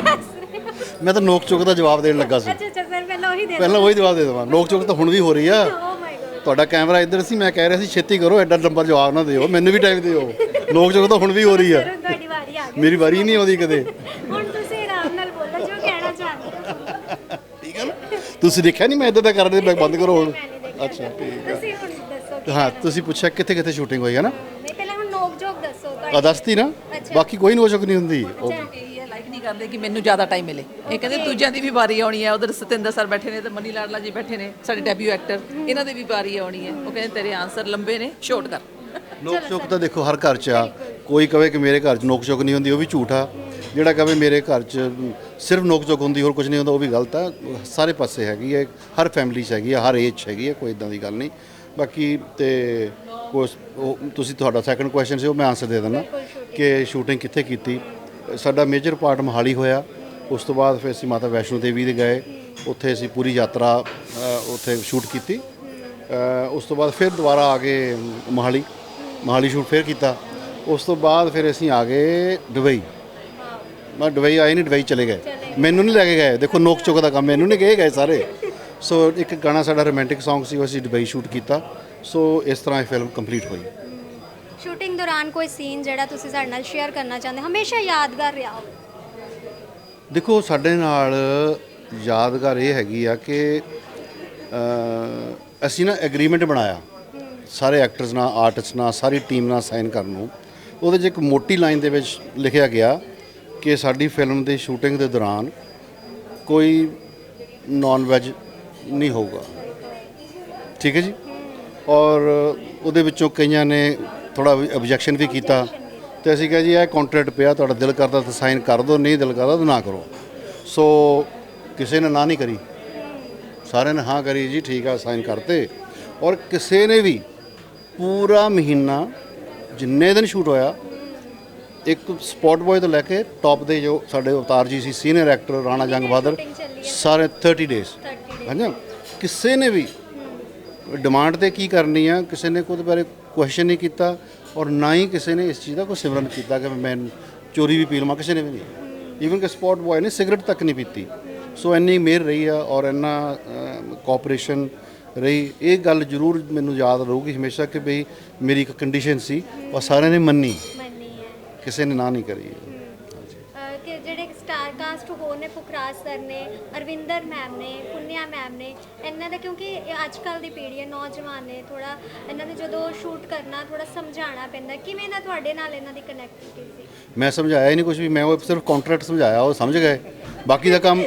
ਮੈਂ ਤਾਂ ਨੋਕ ਚੁੱਕ ਦਾ ਜਵਾਬ ਦੇਣ ਲੱਗਾ ਸੀ। ਅੱਛਾ ਅੱਛਾ ਸਰ ਪਹਿਲਾਂ ਉਹੀ ਦੇ ਪਹਿਲਾਂ ਉਹੀ ਜਵਾਬ ਦੇ ਦੇਵਾਂ। ਨੋਕ ਚੁੱਕ ਤਾਂ ਹੁਣ ਵੀ ਹੋ ਰਹੀ ਆ। ਓ ਮਾਈ ਗॉड ਤੁਹਾਡਾ ਕੈਮਰਾ ਇੱਧਰ ਸੀ ਮੈਂ ਕਹਿ ਰਿਹਾ ਸੀ ਛੇਤੀ ਕਰੋ ਐਡਾ ਲੰਬਾ ਜਵਾਬ ਨਾ ਦਿਓ। ਮੈਨੂੰ ਵੀ ਟਾਈਮ ਦਿਓ। ਨੋਕ ਚੁੱਕ ਤਾਂ ਹੁਣ ਵੀ ਹੋ ਰਹੀ ਆ। ਸਰ ਤੁਹਾਡੀ ਵਾਰੀ ਆ ਗਈ। ਮੇਰੀ ਵਾਰੀ ਨਹੀਂ ਆਉਂਦੀ ਕਦੇ। ਹੁਣ ਤੁਸੀਂ ਆਰਾਮ ਨਾਲ ਬੋਲੋ ਜੋ ਕਹਿਣਾ ਚਾਹੁੰਦੇ ਹੋ। ਠੀਕ ਹੈ ਨਾ? ਤੁਸੀਂ ਦੇਖਿਆ ਨਹੀਂ ਮੈਂ ਇੱਧਰ ਦਾ ਕਰ ਰਿਹਾ ਬੰਦ ਕਰੋ ਹੁਣ। ਮੈਂ ਨਹੀਂ ਦੇਖਿਆ। ਅੱਛਾ ਠੀਕ ਤੁਸੀਂ ਹੁਣ ਦੱਸੋ ਕੀ ਹਾਂ ਤੁਸੀਂ ਪੁੱਛਿਆ ਕਿੱਥੇ ਕਿੱਥੇ ਸ਼ੂਟਿੰਗ ਹੋਈ ਹੈ ਨਾ? ਨਹੀਂ ਪਹਿਲਾਂ ਹੁਣ ਨੋਕ ਜੋਕ ਦੱਸੋ ਤੁਹਾਡੀ। ਦੱਸਤੀ ਨਾ। ਅੱਛਾ। ਬਾਕੀ ਕੋਈ ਨੋਕ ਚੁੱਕ ਨਹੀਂ ਹੁੰਦੀ। ਉਹ ਕਰਦੇ ਕਿ ਮੈਨੂੰ ਜ਼ਿਆਦਾ ਟਾਈਮ ਮਿਲੇ। ਇਹ ਕਹਿੰਦੇ ਦੂਜਿਆਂ ਦੀ ਵੀ ਵਾਰੀ ਆਉਣੀ ਹੈ। ਉਧਰ ਸਤਿੰਦਰ ਸਰ ਬੈਠੇ ਨੇ ਤੇ ਮਨੀ ਲਾਡਲਾ ਜੀ ਬੈਠੇ ਨੇ, ਸਾਡੇ ਡੈਬਿਊ ਐਕਟਰ ਇਹਨਾਂ ਦੀ ਵੀ ਵਾਰੀ ਆਉਣੀ ਹੈ। ਉਹ ਕਹਿੰਦੇ ਤੇਰੇ ਆਨਸਰ ਲੰਬੇ ਨੇ ਸ਼ੋਰਟ ਕਰ। ਨੋਕ ਚੁੱਕ ਤਾਂ ਦੇਖੋ, ਹਰ ਘਰ 'ਚ ਆ। ਕੋਈ ਕਵੇ ਕਿ ਮੇਰੇ ਘਰ 'ਚ ਨੋਕ ਚੁੱਕ ਨਹੀਂ ਹੁੰਦੀ, ਉਹ ਵੀ ਝੂਠ ਆ। ਜਿਹੜਾ ਕਵੇ ਮੇਰੇ ਘਰ 'ਚ ਸਿਰਫ ਨੋਕ ਚੁੱਕ ਹੁੰਦੀ, ਹੋਰ ਕੁਝ ਨਹੀਂ ਹੁੰਦਾ, ਉਹ ਵੀ ਗਲਤ ਆ। ਸਾਰੇ ਪਾਸੇ ਹੈਗੀ ਹੈ, ਹਰ ਫੈਮਿਲੀ 'ਚ ਹੈਗੀ ਆ, ਹਰ ਏਜ 'ਚ ਹੈਗੀ ਹੈ ਕੋਈ ਇਦਾਂ ਦੀ ਗੱਲ ਨਹੀਂ। ਬਾਕੀ ਤੇ ਕੁਛ ਉਹ ਤੁਸੀਂ ਤੁਹਾਡਾ ਸੈਕੰਡ ਕੁਐਸਚਨ ਸੀ, ਉਹ ਮੈਂ ਆਨਸਰ ਦੇ ਦਿੰਦਾ ਕਿ ਸ਼ੂਟਿੰਗ ਕਿੱਥੇ ਕੀਤੀ? ਸਾਡਾ ਮੇਜਰ ਪਾਰਟ ਮਹਾਲੀ ਹੋਇਆ। ਉਸ ਤੋਂ ਬਾਅਦ ਫਿਰ ਅਸੀਂ ਮਾਤਾ ਵੈਸ਼ਨੋ ਦੇਵੀ ਦੇ ਗਏ। ਉੱਥੇ ਅਸੀਂ ਪੂਰੀ ਯਾਤਰਾ ਉੱਥੇ ਸ਼ੂਟ ਕੀਤੀ। ਉਸ ਤੋਂ ਬਾਅਦ ਫਿਰ ਦੁਬਾਰਾ ਆ ਗਏ ਮੋਹਾਲੀ। ਮੋਹਾਲੀ ਸ਼ੂਟ ਫਿਰ ਕੀਤਾ। ਉਸ ਤੋਂ ਬਾਅਦ ਫਿਰ ਅਸੀਂ ਆ ਗਏ ਦੁਬਈ। ਮੈਂ ਦੁਬਈ ਆਏ ਨਹੀਂ ਦੁਬਈ ਚਲੇ ਗਏ। ਮੈਨੂੰ ਨਹੀਂ ਲੈ ਕੇ ਗਏ। ਦੇਖੋ ਨੋਕ ਚੁੱਕ ਦਾ ਕੰਮ ਮੈਨੂੰ ਨਹੀਂ ਗਏ ਗਏ ਸਾਰੇ। ਸੋ ਇੱਕ ਗਾਣਾ ਸਾਡਾ ਰੋਮਾਂਟਿਕ Song ਸੀ ਉਹ ਅਸੀਂ ਦੁਬਈ ਸ਼ੂਟ ਕੀਤਾ। ਸੋ ਇਸ ਤਰ੍ਹਾਂ ਇਹ ਫਿਲਮ ਕੰਪਲੀਟ ਹੋਈ। ਸ਼ੂਟਿੰਗ ਦੌਰਾਨ ਕੋਈ ਸੀਨ ਜਿਹੜਾ ਤੁਸੀਂ ਸਾਡੇ ਨਾਲ ਸ਼ੇਅਰ ਕਰਨਾ ਚਾਹੁੰਦੇ ਹਮੇਸ਼ਾ ਯਾਦਗਾਰ ਰਿਹਾ ਹੋਵੇ। ਦੇਖੋ, ਸਾਡੇ ਨਾਲ ਯਾਦਗਾਰ ਇਹ ਹੈਗੀ ਆ ਕਿ ਅਸੀਂ ਨਾ ਐਗਰੀਮੈਂਟ ਬਣਾਇਆ। ਸਾਰੇ ਐਕਟਰਸ ਨਾਲ ਆਰਟਿਸਟ ਨਾਲ, ਸਾਰੀ ਟੀਮ ਨਾਲ ਸਾਈਨ ਕਰਨ ਨੂੰ। ਉਹਦੇ 'ਚ ਇੱਕ ਮੋਟੀ ਲਾਈਨ ਦੇ ਵਿੱਚ ਲਿਖਿਆ ਗਿਆ ਕਿ ਸਾਡੀ ਫਿਲਮ ਦੀ ਸ਼ੂਟਿੰਗ ਦੇ ਦੌਰਾਨ ਕੋਈ ਨਾਨ ਵੈਜ ਨਹੀਂ ਹੋਊਗਾ। ਠੀਕ ਹੈ ਜੀ? ਔਰ ਉਹਦੇ ਵਿੱਚੋਂ ਕਈਆਂ ਨੇ ਥੋੜਾ ਆਬਜੈਕਸ਼ਨ ਵੀ ਕੀਤਾ ਤੇ ਅਸੀਂ ਕਿਹਾ ਜੀ ਇਹ ਕੰਟਰੈਕਟ ਪਿਆ ਤੁਹਾਡਾ ਦਿਲ ਕਰਦਾ ਤਾਂ ਸਾਈਨ ਕਰ ਦਿਓ ਨਹੀਂ ਦਿਲ ਕਰਦਾ ਤਾਂ ਨਾ ਕਰੋ। ਸੋ ਕਿਸੇ ਨੇ ਨਾ ਨਹੀਂ ਕਰੀ। ਸਾਰਿਆਂ ਨੇ ਹਾਂ ਕਰੀ ਜੀ ਠੀਕ ਆ ਸਾਈਨ ਕਰਤੇ। ਔਰ ਕਿਸੇ ਨੇ ਵੀ ਪੂਰਾ ਮਹੀਨਾ ਜਿੰਨੇ ਦਿਨ ਸ਼ੂਟ ਹੋਇਆ ਇੱਕ ਸਪੌਟ ਬॉय ਤੋਂ ਲੈ ਕੇ ਟੌਪ ਦੇ ਜੋ ਸਾਡੇ ਅਵਤਾਰ ਜੀ ਸੀ ਸੀਨੀਅਰ ਐਕਟਰ ਰਾਣਾ ਜੰਗ ਬਹਾਦਰ ਸਾਰੇ 30 ਡੇਜ਼ ਹਾਂਜੀ? ਕਿਸੇ ਨੇ ਵੀ ਡਿਮਾਂਡ ਤੇ ਕੀ ਕਰਨੀ ਆ ਕਿਸੇ ਨੇ ਕੋਈ ਬਾਰੇ ਕੁਐਸਚਨ ਨਹੀਂ ਕੀਤਾ ਔਰ ਨਾ ਹੀ ਕਿਸੇ ਨੇ ਇਸ ਚੀਜ਼ ਦਾ ਕੋਈ ਸਿਮਰਨ ਕੀਤਾ ਕਿ ਮੈਂ ਚੋਰੀ ਵੀ ਪੀ ਲਵਾਂ ਕਿਸੇ ਨੇ ਵੀ ਨਹੀਂ। ਈਵਨ ਕਿ ਸਪੌਟ ਬॉय ਨੇ ਸਿਗਰਟ ਤੱਕ ਨਹੀਂ ਪੀਤੀ। ਸੋ ਇੰਨੀ ਮਿਹਰ ਰਹੀ ਆ ਔਰ ਇੰਨਾ ਕੋਆਪਰੇਸ਼ਨ ਰਹੀ। ਇਹ ਗੱਲ ਜ਼ਰੂਰ ਮੈਨੂੰ ਯਾਦ ਰਹੂਗੀ ਹਮੇਸ਼ਾ ਕਿ ਬਈ ਮੇਰੀ ਇੱਕ ਕੰਡੀਸ਼ਨ ਸੀ ਔਰ ਸਾਰਿਆਂ ਨੇ ਮੰਨੀ। ਕਿਸੇ ਨੇ ਨਾ ਨਹੀਂ ਕਰੀ। ਕਿ ਜਿਹੜੇ ਸਟਾਰ ਕਾਸਟ ਹੋਰ ਨੇ ਪੁਖਰਾਜ ਸਰ ਨੇ ਅਰਵਿੰਦਰ ਮੈਮ ਨੇ ਪੁੰਨਿਆ ਮੈਮ ਨੇ ਇਹਨਾਂ ਦਾ ਕਿਉਂਕਿ ਇਹ ਅੱਜ ਕੱਲ ਦੀ ਪੀੜ੍ਹੀ ਹੈ ਨੌਜਵਾਨ ਨੇ ਥੋੜਾ ਇਹਨਾਂ ਦੇ ਜਦੋਂ ਸ਼ੂਟ ਕਰਨਾ ਥੋੜਾ ਸਮਝਾਉਣਾ ਪੈਂਦਾ। ਕਿਵੇਂ ਦਾ ਤੁਹਾਡੇ ਨਾਲ ਇਹਨਾਂ ਦੀ ਕਨੈਕਟੀਵਿਟੀ ਸੀ? ਮੈਂ ਸਮਝਾਇਆ ਹੀ ਨਹੀਂ ਕੁਝ ਵੀ ਮੈਂ ਉਹ ਸਿਰਫ ਕੰਟਰੈਕਟ ਸਮਝਾਇਆ ਉਹ ਸਮਝ ਗਏ। ਬਾਕੀ ਦਾ ਕੰਮ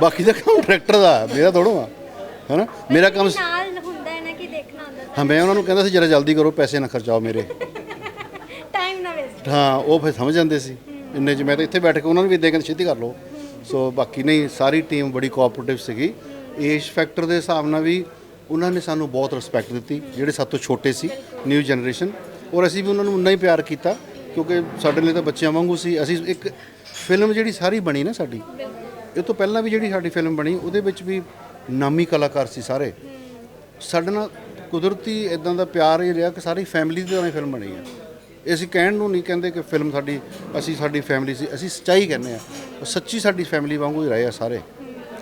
ਬਾਕੀ ਦਾ ਕੰਮ ਡਾਇਰੈਕਟਰ ਦਾ ਮੇਰਾ ਥੋੜੋ ਆ ਹੈਨਾ? ਮੇਰਾ ਕੰਮ ਨਾਲ ਹੁੰਦਾ ਹੈ ਨਾ ਕਿ ਦੇਖਣਾ ਹੁੰਦਾ ਹਾਂ। ਮੈਂ ਉਹਨਾਂ ਨੂੰ ਕਹਿੰਦਾ ਸੀ ਜਰਾ ਜਲਦੀ ਕਰੋ ਪੈਸੇ ਨਾ ਖਰਚਾਓ ਮੇਰੇ। *laughs* ਟਾਈਮ ਨਾ ਵੇਸਟ ਹਾਂ ਉਹ ਫਿਰ ਸਮਝ ਜਾਂਦੇ ਸੀ। ਇੰਨੇ ਚ ਮੈਂ ਤਾਂ ਇੱਥੇ ਬੈਠ ਕੇ ਉਹਨਾਂ ਨੂੰ ਵੀ ਦੇ ਕਹਿੰਦੇ ਛੇਤੀ ਕਰ ਲਓ। ਸੋ ਬਾਕੀ ਨਹੀਂ ਸਾਰੀ ਟੀਮ ਬੜੀ ਕੋਆਪਰੇਟਿਵ ਸੀਗੀ। ਏਜ ਫੈਕਟਰ ਦੇ ਹਿਸਾਬ ਨਾਲ ਵੀ ਉਹਨਾਂ ਨੇ ਸਾਨੂੰ ਬਹੁਤ ਰਿਸਪੈਕਟ ਦਿੱਤੀ ਜਿਹੜੇ ਸਾਡੇ ਤੋਂ ਛੋਟੇ ਸੀ ਨਿਊ ਜਨਰੇਸ਼ਨ ਔਰ ਅਸੀਂ ਵੀ ਉਹਨਾਂ ਨੂੰ ਉਨਾ ਹੀ ਪਿਆਰ ਕੀਤਾ ਕਿਉਂਕਿ ਸਾਡੇ ਲਈ ਤਾਂ ਬੱਚਿਆਂ ਵਾਂਗੂ ਸੀ। ਅਸੀਂ ਇੱਕ ਫਿਲਮ ਜਿਹੜੀ ਸਾਰੀ ਬਣੀ ਨਾ ਸਾਡੀ ਇਹ ਤੋਂ ਪਹਿਲਾਂ ਵੀ ਜਿਹੜੀ ਸਾਡੀ ਫਿਲਮ ਬਣੀ ਉਹਦੇ ਵਿੱਚ ਵੀ ਨਾਮੀ ਕਲਾਕਾਰ ਸੀ ਸਾਰੇ। ਸਾਡੇ ਨਾਲ ਕੁਦਰਤੀ ਇਦਾਂ ਦਾ ਪਿਆਰ ਹੀ ਰਿਹਾ ਕਿ ਸਾਰੀ ਫੈਮਿਲੀ ਦੀ ਤਰ੍ਹਾਂ ਫਿਲਮ ਬਣੀ ਹੈ ਅਸੀਂ ਕਹਿਣ ਨੂੰ ਨਹੀਂ ਕਹਿੰਦੇ ਕਿ ਫਿਲਮ ਸਾਡੀ ਅਸੀਂ ਸਾਡੀ ਫੈਮਿਲੀ ਸੀ ਅਸੀਂ ਸੱਚਾਈ ਕਹਿੰਦੇ ਆ ਉਹ ਸੱਚੀ ਸਾਡੀ ਫੈਮਿਲੀ ਵਾਂਗੂ ਹੀ ਰਹੇ ਆ ਸਾਰੇ।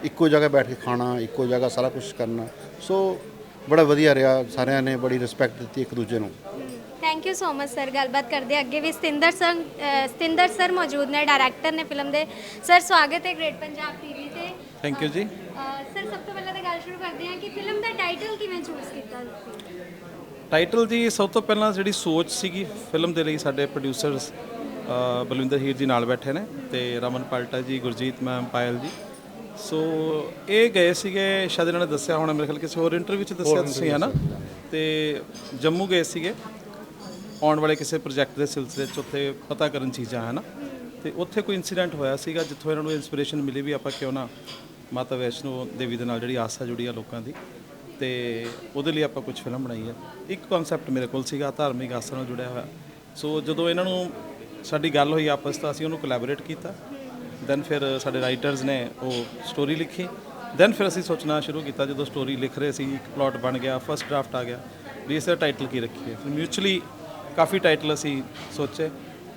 ਇੱਕੋ ਜਗ੍ਹਾ ਬੈਠ ਕੇ ਖਾਣਾ ਇੱਕੋ ਜਗ੍ਹਾ ਸਾਰਾ ਕੁਝ ਕਰਨਾ। ਸੋ ਬੜਾ ਵਧੀਆ ਰਿਹਾ ਸਾਰਿਆਂ ਨੇ ਬੜੀ ਰਿਸਪੈਕਟ ਦਿੱਤੀ ਇੱਕ ਦੂਜੇ ਨੂੰ। Thank you so much sir ਗੱਲਬਾਤ ਕਰਦੇ। ਅੱਗੇ ਵੀ। ਸਤਿੰਦਰ ਸਰ ਸਤਿੰਦਰ ਸਰ ਮੌਜੂਦ ਨੇ ਡਾਇਰੈਕਟਰ ਨੇ ਫਿਲਮ ਦੇ। ਸਰ ਸਵਾਗਤ ਹੈ ਗ੍ਰੇਟ ਪੰਜਾਬ ਟੀਵੀ ਤੇ। Thank you ji. ਸਰ ਸਭ ਤੋਂ ਪਹਿਲਾਂ ਤਾਂ ਗੱਲ ਸ਼ੁਰੂ ਕਰਦੇ ਹਾਂ ਕਿ ਫਿਲਮ ਦਾ ਟਾਈਟਲ ਕਿਵੇਂ ਚੂਜ਼ ਕੀਤਾ ਤੁਸੀਂ? ਟਾਈਟਲ ਜੀ ਸਭ ਤੋਂ ਪਹਿਲਾਂ ਜਿਹੜੀ ਸੋਚ ਸੀਗੀ ਫਿਲਮ ਦੇ ਲਈ ਸਾਡੇ ਪ੍ਰੋਡਿਊਸਰਸ ਬਲਵਿੰਦਰ ਹੀਰ ਜੀ ਨਾਲ ਬੈਠੇ ਨੇ ਤੇ ਰਮਨ ਪਾਲਟਾ ਜੀ ਗੁਰਜੀਤ ਮੈਮ ਪਾਇਲ ਜੀ। ਸੋ ਇਹ ਗਏ ਸੀਗੇ ਸ਼ਾਇਦ ਇਹਨਾਂ ਨੇ ਦੱਸਿਆ ਹੋਣਾ ਮੇਰੇ ਖਿਆਲ ਕਿਸੇ ਹੋਰ ਇੰਟਰਵਿਊ 'ਚ ਦੱਸਿਆ ਤੁਸੀਂ ਹੈ ਨਾ? ਤੇ ਜੰਮੂ ਗਏ ਸੀਗੇ ਆਉਣ ਵਾਲੇ ਕਿਸੇ ਪ੍ਰੋਜੈਕਟ ਦੇ ਸਿਲਸਿਲੇ 'ਚ ਉੱਥੇ ਪਤਾ ਕਰਨ ਚੀਜ਼ਾਂ ਹੈ ਨਾ? ਤੇ ਉੱਥੇ ਕੋਈ ਇਨਸੀਡੈਂਟ ਹੋਇਆ ਸੀਗਾ ਜਿੱਥੋਂ ਇਹਨਾਂ ਨੂੰ ਇਨਸਪੀਰੇਸ਼ਨ ਮਿਲੀ ਵੀ ਆਪਾਂ ਕਿਉਂ ਨਾ ਮਾਤਾ ਵੈਸ਼ਨੋ ਦੇਵੀ ਦੇ ਨਾਲ ਜਿਹੜੀ ਆਸਥਾ ਜੁੜੀ ਆ ਲੋਕਾਂ ਦੀ ਤੇ ਉਹਦੇ ਲਈ ਆਪਾਂ ਕੁਝ ਫਿਲਮ ਬਣਾਈ ਹੈ ਇੱਕ ਕਨਸੈਪਟ ਮੇਰੇ ਕੋਲ ਸੀਗਾ, ਧਾਰਮਿਕ ਆਸਥਾ ਨਾਲ ਜੁੜਿਆ ਹੋਇਆ। ਸੋ ਜਦੋਂ ਇਹਨਾਂ ਨੂੰ ਸਾਡੀ ਗੱਲ ਹੋਈ ਆਪਸ, ਤਾਂ ਅਸੀਂ ਉਹਨੂੰ ਕੋਲੈਬੋਰੇਟ ਕੀਤਾ। ਦੈਨ ਫਿਰ ਸਾਡੇ ਰਾਈਟਰਸ ਨੇ ਉਹ ਸਟੋਰੀ ਲਿਖੀ। ਦੈਨ ਫਿਰ ਅਸੀਂ ਸੋਚਣਾ ਸ਼ੁਰੂ ਕੀਤਾ, ਜਦੋਂ ਸਟੋਰੀ ਲਿਖ ਰਹੇ ਸੀ, ਇੱਕ ਪਲਾਟ ਬਣ ਗਿਆ ਫਰਸਟ ਡਰਾਫਟ ਆ ਗਿਆ। ਵੀ ਇਸ ਦਾ ਟਾਈਟਲ ਕੀ ਰੱਖੀਏ? ਫਿਰ ਮਿਊਚੁਅਲੀ ਕਾਫੀ ਟਾਈਟਲ ਅਸੀਂ ਸੋਚੇ।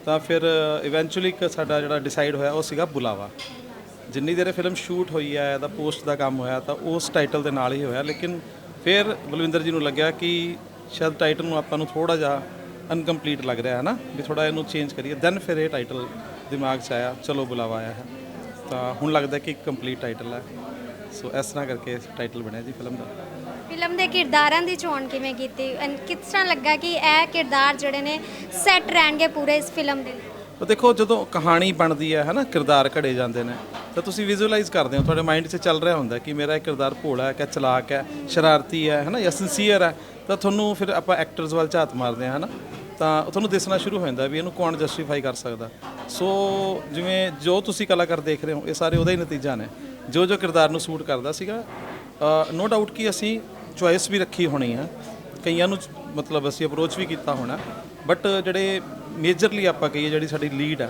ਤਾਂ ਫਿਰ ਇਵੈਂਚੁਅਲੀ ਇੱਕ ਸਾਡਾ ਜਿਹੜਾ ਡਿਸਾਈਡ ਹੋਇਆ, ਉਹ ਸੀਗਾ ਬੁਲਾਵਾ। ਜਿੰਨੀ ਦੇਰ ਫਿਲਮ ਸ਼ੂਟ ਹੋਈ ਹੈ ਇਹਦਾ ਪੋਸਟ ਦਾ ਕੰਮ ਹੋਇਆ ਤਾਂ ਉਸ ਟਾਈਟਲ ਦੇ ਨਾਲ ਹੀ ਹੋਇਆ। ਲੇਕਿਨ ਫਿਰ ਬਲਵਿੰਦਰ ਜੀ ਨੂੰ ਲੱਗਿਆ ਕਿ ਸ਼ਾਇਦ ਟਾਈਟਲ ਨੂੰ ਆਪਾਂ ਨੂੰ ਥੋੜਾ ਜਿਹਾ ਅਨਕੰਪਲੀਟ ਲੱਗ ਰਿਹਾ ਹੈ ਨਾ ਵੀ ਥੋੜਾ ਇਹਨੂੰ ਚੇਂਜ ਕਰੀਏ। ਦੈਨ ਫਿਰ ਇਹ ਟਾਈਟਲ ਦਿਮਾਗ 'ਚ ਆਇਆ ਚਲੋ ਬੁਲਾਵਾ ਆਇਆ ਹੈ। ਤਾਂ ਹੁਣ ਲੱਗਦਾ ਕਿ ਕੰਪਲੀਟ ਟਾਈਟਲ ਹੈ। ਸੋ ਇਸ ਤਰ੍ਹਾਂ ਕਰਕੇ ਟਾਈਟਲ ਬਣਿਆ ਜੀ ਫਿਲਮ ਦਾ। ਫਿਲਮ ਦੇ ਕਿਰਦਾਰਾਂ ਦੀ ਚੋਣ ਕਿਵੇਂ ਕੀਤੀ? ਕਿਸ ਤਰ੍ਹਾਂ ਲੱਗਾ ਕਿ ਇਹ ਕਿਰਦਾਰ ਜਿਹੜੇ ਨੇ ਸੈੱਟ ਰਹਿਣਗੇ ਪੂਰੇ ਇਸ ਫਿਲਮ ਦੇ ਲਈ? ਉਹ ਦੇਖੋ ਜਦੋਂ ਕਹਾਣੀ ਬਣਦੀ ਹੈ ਹਨਾ ਕਿਰਦਾਰ ਘੜੇ ਜਾਂਦੇ ਨੇ ਤਾਂ ਤੁਸੀਂ ਵਿਜ਼ੂਅਲਾਈਜ਼ ਕਰਦੇ ਹੋ, ਤੁਹਾਡੇ ਮਾਈਂਡ 'ਚ ਚੱਲ ਰਿਹਾ ਹੁੰਦਾ ਕਿ ਮੇਰਾ ਇਹ ਕਿਰਦਾਰ ਭੋਲਾ ਹੈ, ਕਿ ਚਲਾਕ ਹੈ, ਸ਼ਰਾਰਤੀ ਹੈ, ਹਨਾ, ਜਾਂ ਸਿੰਸੀਅਰ ਹੈ। ਤਾਂ ਤੁਹਾਨੂੰ ਫਿਰ ਆਪਾਂ ਐਕਟਰਸ ਵੱਲ ਝਾਤ ਮਾਰਦੇ ਹਾਂ, ਹਨਾ। ਤਾਂ ਤੁਹਾਨੂੰ ਦਿਸਣਾ ਸ਼ੁਰੂ ਹੋ ਜਾਂਦਾ ਵੀ ਇਹਨੂੰ ਕੌਣ ਜਸਟੀਫਾਈ ਕਰ ਸਕਦਾ। ਸੋ ਜਿਵੇਂ ਜੋ ਤੁਸੀਂ ਕਲਾਕਾਰ ਦੇਖ ਰਹੇ ਹੋ, ਇਹ ਸਾਰੇ ਉਹਦਾ ਹੀ ਨਤੀਜਾ ਨੇ। ਜੋ ਜੋ ਕਿਰਦਾਰ ਨੂੰ ਸੂਟ ਕਰਦਾ ਸੀਗਾ ਨੋ ਡਾਊਟ ਕਿ ਅਸੀਂ ਚੁਆਇਸ ਵੀ ਰੱਖੀ ਹੋਣੀ ਆ। ਕਈਆਂ ਨੂੰ ਮਤਲਬ ਅਸੀਂ ਅਪਰੋਚ ਵੀ ਕੀਤਾ ਹੋਣਾ। ਬਟ ਜਿਹੜੇ ਮੇਜਰਲੀ ਆਪਾਂ ਕਹੀਏ, ਜਿਹੜੀ ਸਾਡੀ ਲੀਡ ਆ